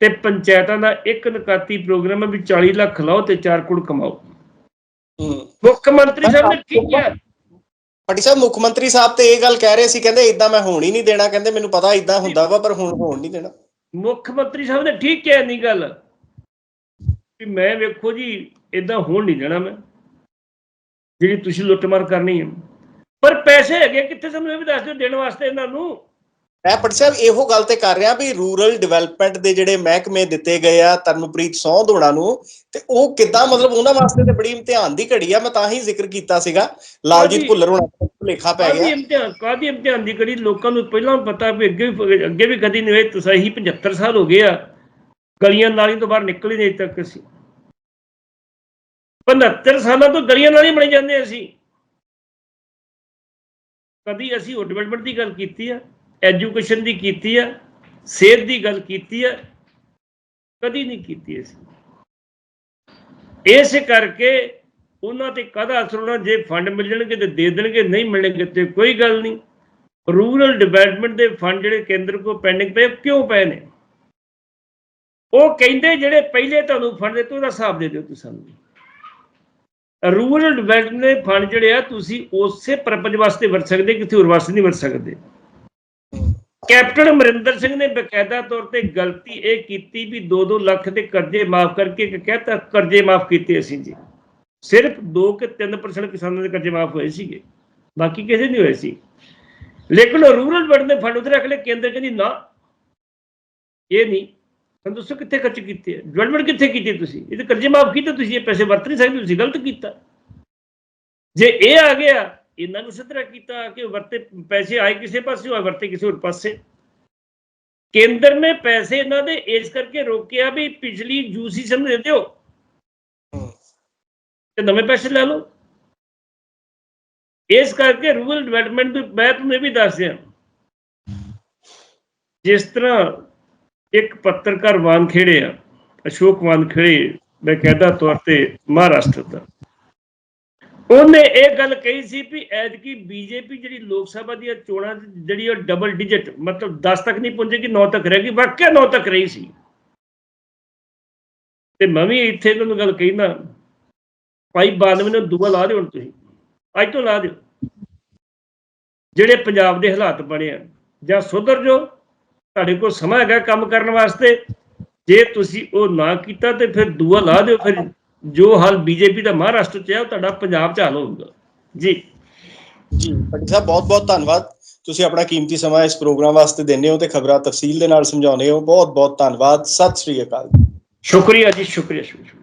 ਤੇ ਪੰਚਾਇਤਾਂ ਦਾ ਇੱਕ ਨਕਾਤੀ ਪ੍ਰੋਗਰਾਮ ਹੈ ਵੀ 40 ਲੱਖ ਲਾਓ ਤੇ 4 ਕਰੋੜ ਕਮਾਓ। ਮੁੱਖ ਮੰਤਰੀ ਸਾਹਿਬ ਨੇ ਠੀਕ ਹੈ ਪਟੀ ਸਾਹਿਬ, ਮੁੱਖ ਮੰਤਰੀ ਸਾਹਿਬ ਤੇ ਇਹ ਗੱਲ ਕਹਿ ਰਹੇ ਸੀ, ਕਹਿੰਦੇ ਇਦਾਂ ਮੈਂ ਹੋਣ ਹੀ ਨਹੀਂ ਦੇਣਾ, ਕਹਿੰਦੇ ਮੈਨੂੰ ਪਤਾ ਇਦਾਂ ਹੁੰਦਾ ਵਾ, ਪਰ ਹੁਣ ਹੋਣ ਨਹੀਂ ਦੇਣਾ। ਮੁੱਖ ਮੰਤਰੀ ਸਾਹਿਬ ਨੇ ਠੀਕ ਕਿਹਾ ਨਹੀਂ ਗੱਲ ਕਿ ਮੈਂ ਵੇਖੋ ਜੀ ਇਦਾਂ ਹੋਣ ਨਹੀਂ ਦੇਣਾ ਮੈਂ। ਜਿਹੜੀ ਤੁਸੀਂ ਲੁੱਟਮਾਰ ਕਰਨੀ ਹੈ। ਪਰ ਪੈਸੇ ਹੈਗੇ ਕਿੱਥੇ ਸਾਨੂੰ ਇਹ ਵੀ ਦੱਸ ਦਿਓ, ਦੇਣ ਵਾਸਤੇ ਇਹਨਾਂ ਨੂੰ। ਮੈਂ ਪਟੀ ਸਾਹਿਬ ਇਹੋ ਗੱਲ ਤੇ ਕਰ ਰਿਹਾ ਵੀ ਰੂਰਲ ਡਿਵੈਲਪਮੈਂਟ ਦੇ ਜਿਹੜੇ ਮਹਿਕਮੇ ਦਿੱਤੇ ਗਏ ਆ ਤਰਨਪ੍ਰੀਤ ਸੌਂਧ ਹੋਣਾ ਨੂੰ ਤੇ ਉਹ ਕਿੱਦਾਂ ਮਤਲਬ ਉਹਨਾਂ ਵਾਸਤੇ ਤੇ ਬੜੀ ਇਮਤਿਹਾਨ ਦੀ ਘੜੀ ਆ ਮੈਂ ਤਾਂ ਹੀ ਜ਼ਿਕਰ ਕੀਤਾ ਸੀਗਾ। ਲਾਲਜੀਤ। ਭੁੱਲਰ ਹੋਣਾ ਦਾ ਭੁਲੇਖਾ ਪੈ ਗਿਆ। ਇਮਤਿਹਾਨ ਕਾਦੀ ਇਮਤਿਹਾਨ ਦੀ ਕੜੀ ਲੋਕਾਂ ਨੂੰ ਪਹਿਲਾਂ ਪਤਾ ਵੀ ਅੱਗੇ ਵੀ ਅੱਗੇ ਵੀ ਕਦੀ ਨਹੀਂ ਹੋਏ ਤੁਸੀਂ ਹੀ 75 ਸਾਲ ਹੋ ਗਏ ਆ। ਗਲੀਆਂ ਨਾਲੀਆਂ ਤੋਂ ਬਾਹਰ ਨਿਕਲ ਹੀ ਨਹੀਂ ਤੱਕ ਅਸੀਂ। 75 ਸਾਲਾਂ ਤੋਂ ਗਲੀਆਂ ਨਾਲੀਆਂ ਬਣ ਜਾਂਦੇ ਅਸੀਂ। ਕਦੀ ਅਸੀਂ ਉਹ ਡਿਵੈਲਪਮੈਂਟ ਦੀ ਗੱਲ ਕੀਤੀ ਆ। ਐਜੂਕੇਸ਼ਨ ਦੀ ਕੀਤੀ ਆ, ਸਿਹਤ ਦੀ ਗੱਲ ਕੀਤੀ ਹੈ ਕਦੀ ਨਹੀਂ ਕੀਤੀ ਇਸ ਇਸੇ ਕਰਕੇ ਉਹਨਾਂ ਤੇ ਕਾਹਦਾ ਅਸਰ ਹੋਣਾ, ਜੇ ਫੰਡ ਮਿਲ ਜਾਣਗੇ ਤੇ ਦੇ ਦੇਣਗੇ, ਨਹੀਂ ਮਿਲਣਗੇ ਤੇ ਕੋਈ ਗੱਲ ਨਹੀਂ। ਰੂਰਲ ਡਿਵੈਲਪਮੈਂਟ ਦੇ ਫੰਡ ਜਿਹੜੇ ਕੇਂਦਰ ਕੋ ਪੈਂਡਿੰਗ ਪਏ ਕਿਉਂ ਪਏ ਨੇ? ਉਹ ਕਹਿੰਦੇ ਜਿਹੜੇ ਪਹਿਲੇ ਤੁਹਾਨੂੰ ਫੰਡ ਦਿੱਤੇ, ਉਹਦਾ ਹਿਸਾਬ ਦੇ ਦਿਓ ਤੁਸੀਂ ਸਾਨੂੰ। ਰੂਰਲ ਡਿਵੈਲਪਮੈਂਟ ਦੇ ਫੰਡ ਜਿਹੜੇ ਆ, ਤੁਸੀਂ ਉਸੇ ਪਰਪਸ ਵਾਸਤੇ ਵਰਤ ਸਕਦੇ ਕਿਸੇ ਹੋਰ ਵਾਸਤੇ ਨਹੀਂ ਵਰਤ ਸਕਦੇ। ਕੈਪਟਨ ਅਮਰਿੰਦਰ ਸਿੰਘ ਨੇ ਬਕਾਇਦਾ ਤੌਰ ਤੇ ਗਲਤੀ ਇਹ ਕੀਤੀ ਵੀ 2-2 ਲੱਖ ਦੇ ਕਰਜ਼ੇ ਮਾਫ ਕਰਕੇ ਕਿ ਕਹਤਾ ਕਰਜ਼ੇ ਮਾਫ ਕੀਤੇ ਅਸੀਂ ਜੀ। ਸਿਰਫ 2 ਕਿ 3% ਕਿਸਾਨਾਂ ਦੇ ਕਰਜ਼ੇ ਮਾਫ ਹੋਏ ਸੀਗੇ। ਬਾਕੀ ਕਿਸੇ ਨਹੀਂ ਹੋਏ ਸੀ। ਲੇਕਿਨ ਰੂਰਲ ਬੈਂਕ ਦੇ ਫੰਡ ਉਧਰ ਰੱਖ ਲਏ, ਕੇਂਦਰ ਕਹਿੰਦੀ ਨਾ, ਇਹ ਨਹੀਂ। ਤੁਹਾਨੂੰ ਦੱਸੋ ਕਿੱਥੇ ਖਰਚ ਕੀਤੇ ਡਿਵੈਲਪਮੈਂਟ ਕਿੱਥੇ ਕੀਤੀ ਤੁਸੀਂ? ਇਹ ਕਰਜ਼ੇ ਮਾਫ ਕੀਤੇ ਤੁਸੀਂ, ਇਹ ਪੈਸੇ ਵਰਤ ਨਹੀਂ ਸਕਦੇ, ਤੁਸੀਂ ਗਲਤ ਕੀਤਾ। ਜੇ ਇਹ ਆ ਗਿਆ ਇਹਨਾਂ ਨੂੰ ਸਿੱਧਰਾ ਕੀਤਾ ਕਿ ਵਰਤੇ ਪੈਸੇ ਆਏ ਕਿਸੇ ਪਾਸੇ ਹੋਏ ਵਰਤੇ ਕਿਸੇ ਹੋਰ ਪਾਸੇ। ਕੇਂਦਰ ਨੇ ਪੈਸੇ ਇਹਨਾਂ ਦੇ ਇਸ ਕਰਕੇ ਰੋਕਿਆ ਵੀ ਪਿਛਲੀ ਜੂਸੀ ਸਮ ਦੇ ਦਿਓ। ਤੇ ਨਵੇਂ ਪੈਸੇ ਲੈ ਲਓ। ਇਸ ਕਰਕੇ ਰੂਰਲ ਡਿਵੈਲਪਮੈਂਟ ਦੇ ਮੈਂ ਤੁਹਾਨੂੰ ਇਹ ਵੀ ਦੱਸ ਦਿਆਂ ਜਿਸ ਤਰ੍ਹਾਂ ਇੱਕ ਪੱਤਰਕਾਰ ਵਾਨਖੇੜੇ ਆ ਅਸ਼ੋਕ ਵਾਨਖੇੜੇ ਮੈਂ ਕਹਿੰਦਾ ਤੌਰ ਤੇ ਮਹਾਰਾਸ਼ਟਰ ਦਾ। ਉਹਨੇ ਇਹ ਗੱਲ ਕਹੀ ਸੀ ਵੀ ਐਤਕੀ ਬੀਜੇਪੀ ਜਿਹੜੀ ਲੋਕ ਸਭਾ ਦੀਆਂ ਚੋਣਾਂ ਜਿਹੜੀ ਉਹ ਡਬਲ ਡਿਜਿਟ ਮਤਲਬ 10 ਤੱਕ ਨਹੀਂ ਪਹੁੰਚੇਗੀ 9 ਤੱਕ ਰਹੇਗੀ, ਵਾਕਿਆ 9 ਤੱਕ ਰਹੀ ਸੀ। ਤੇ ਮੈਂ ਵੀ ਇੱਥੇ ਤੁਹਾਨੂੰ ਗੱਲ ਕਹਿੰਦਾ ਭਾਈ 92 ਨੂੰ ਦੂਆ ਲਾ ਦਿਓ ਹੁਣ ਤੁਸੀਂ, ਅੱਜ ਤੋਂ ਲਾ ਦਿਓ। ਜਿਹੜੇ ਪੰਜਾਬ ਦੇ ਹਾਲਾਤ ਬਣੇ ਆ, ਜਾਂ ਸੁਧਰ ਜੋ ਤੁਹਾਡੇ ਕੋਲ ਸਮਾਂ ਹੈਗਾ ਕੰਮ ਕਰਨ ਵਾਸਤੇ, ਜੇ ਤੁਸੀਂ ਉਹ ਨਾ ਕੀਤਾ ਤੇ ਫਿਰ ਦੂਆ ਲਾ ਦਿਓ ਫਿਰ। ਜੋ ਹਾਲ ਬੀਜੇਪੀ ਦਾ ਮਹਾਰਾਸ਼ਟਰ ਚ ਹੈ ਉਹ ਤੁਹਾਡਾ ਪੰਜਾਬ ਚ ਹਾਲ ਹੋਊਗਾ। ਜੀ। ਜੀ ਪਟੀ ਸਾਹਿਬ ਬਹੁਤ ਬਹੁਤ ਧੰਨਵਾਦ। ਤੁਸੀਂ ਆਪਣਾ ਕੀਮਤੀ ਸਮਾਂ ਇਸ ਪ੍ਰੋਗਰਾਮ ਵਾਸਤੇ ਦਿੰਦੇ ਹੋ ਤੇ ਖਬਰਾਂ ਤਫਸੀਲ ਦੇ ਨਾਲ ਸਮਝਾਉਂਦੇ ਹੋ। ਬਹੁਤ ਬਹੁਤ ਧੰਨਵਾਦ। ਸਤਿ ਸ੍ਰੀ ਅਕਾਲ। ਸ਼ੁਕਰੀਆ ਜੀ ਸ਼ੁਕਰੀਆ ਸ਼ੁਕਰੀਆ।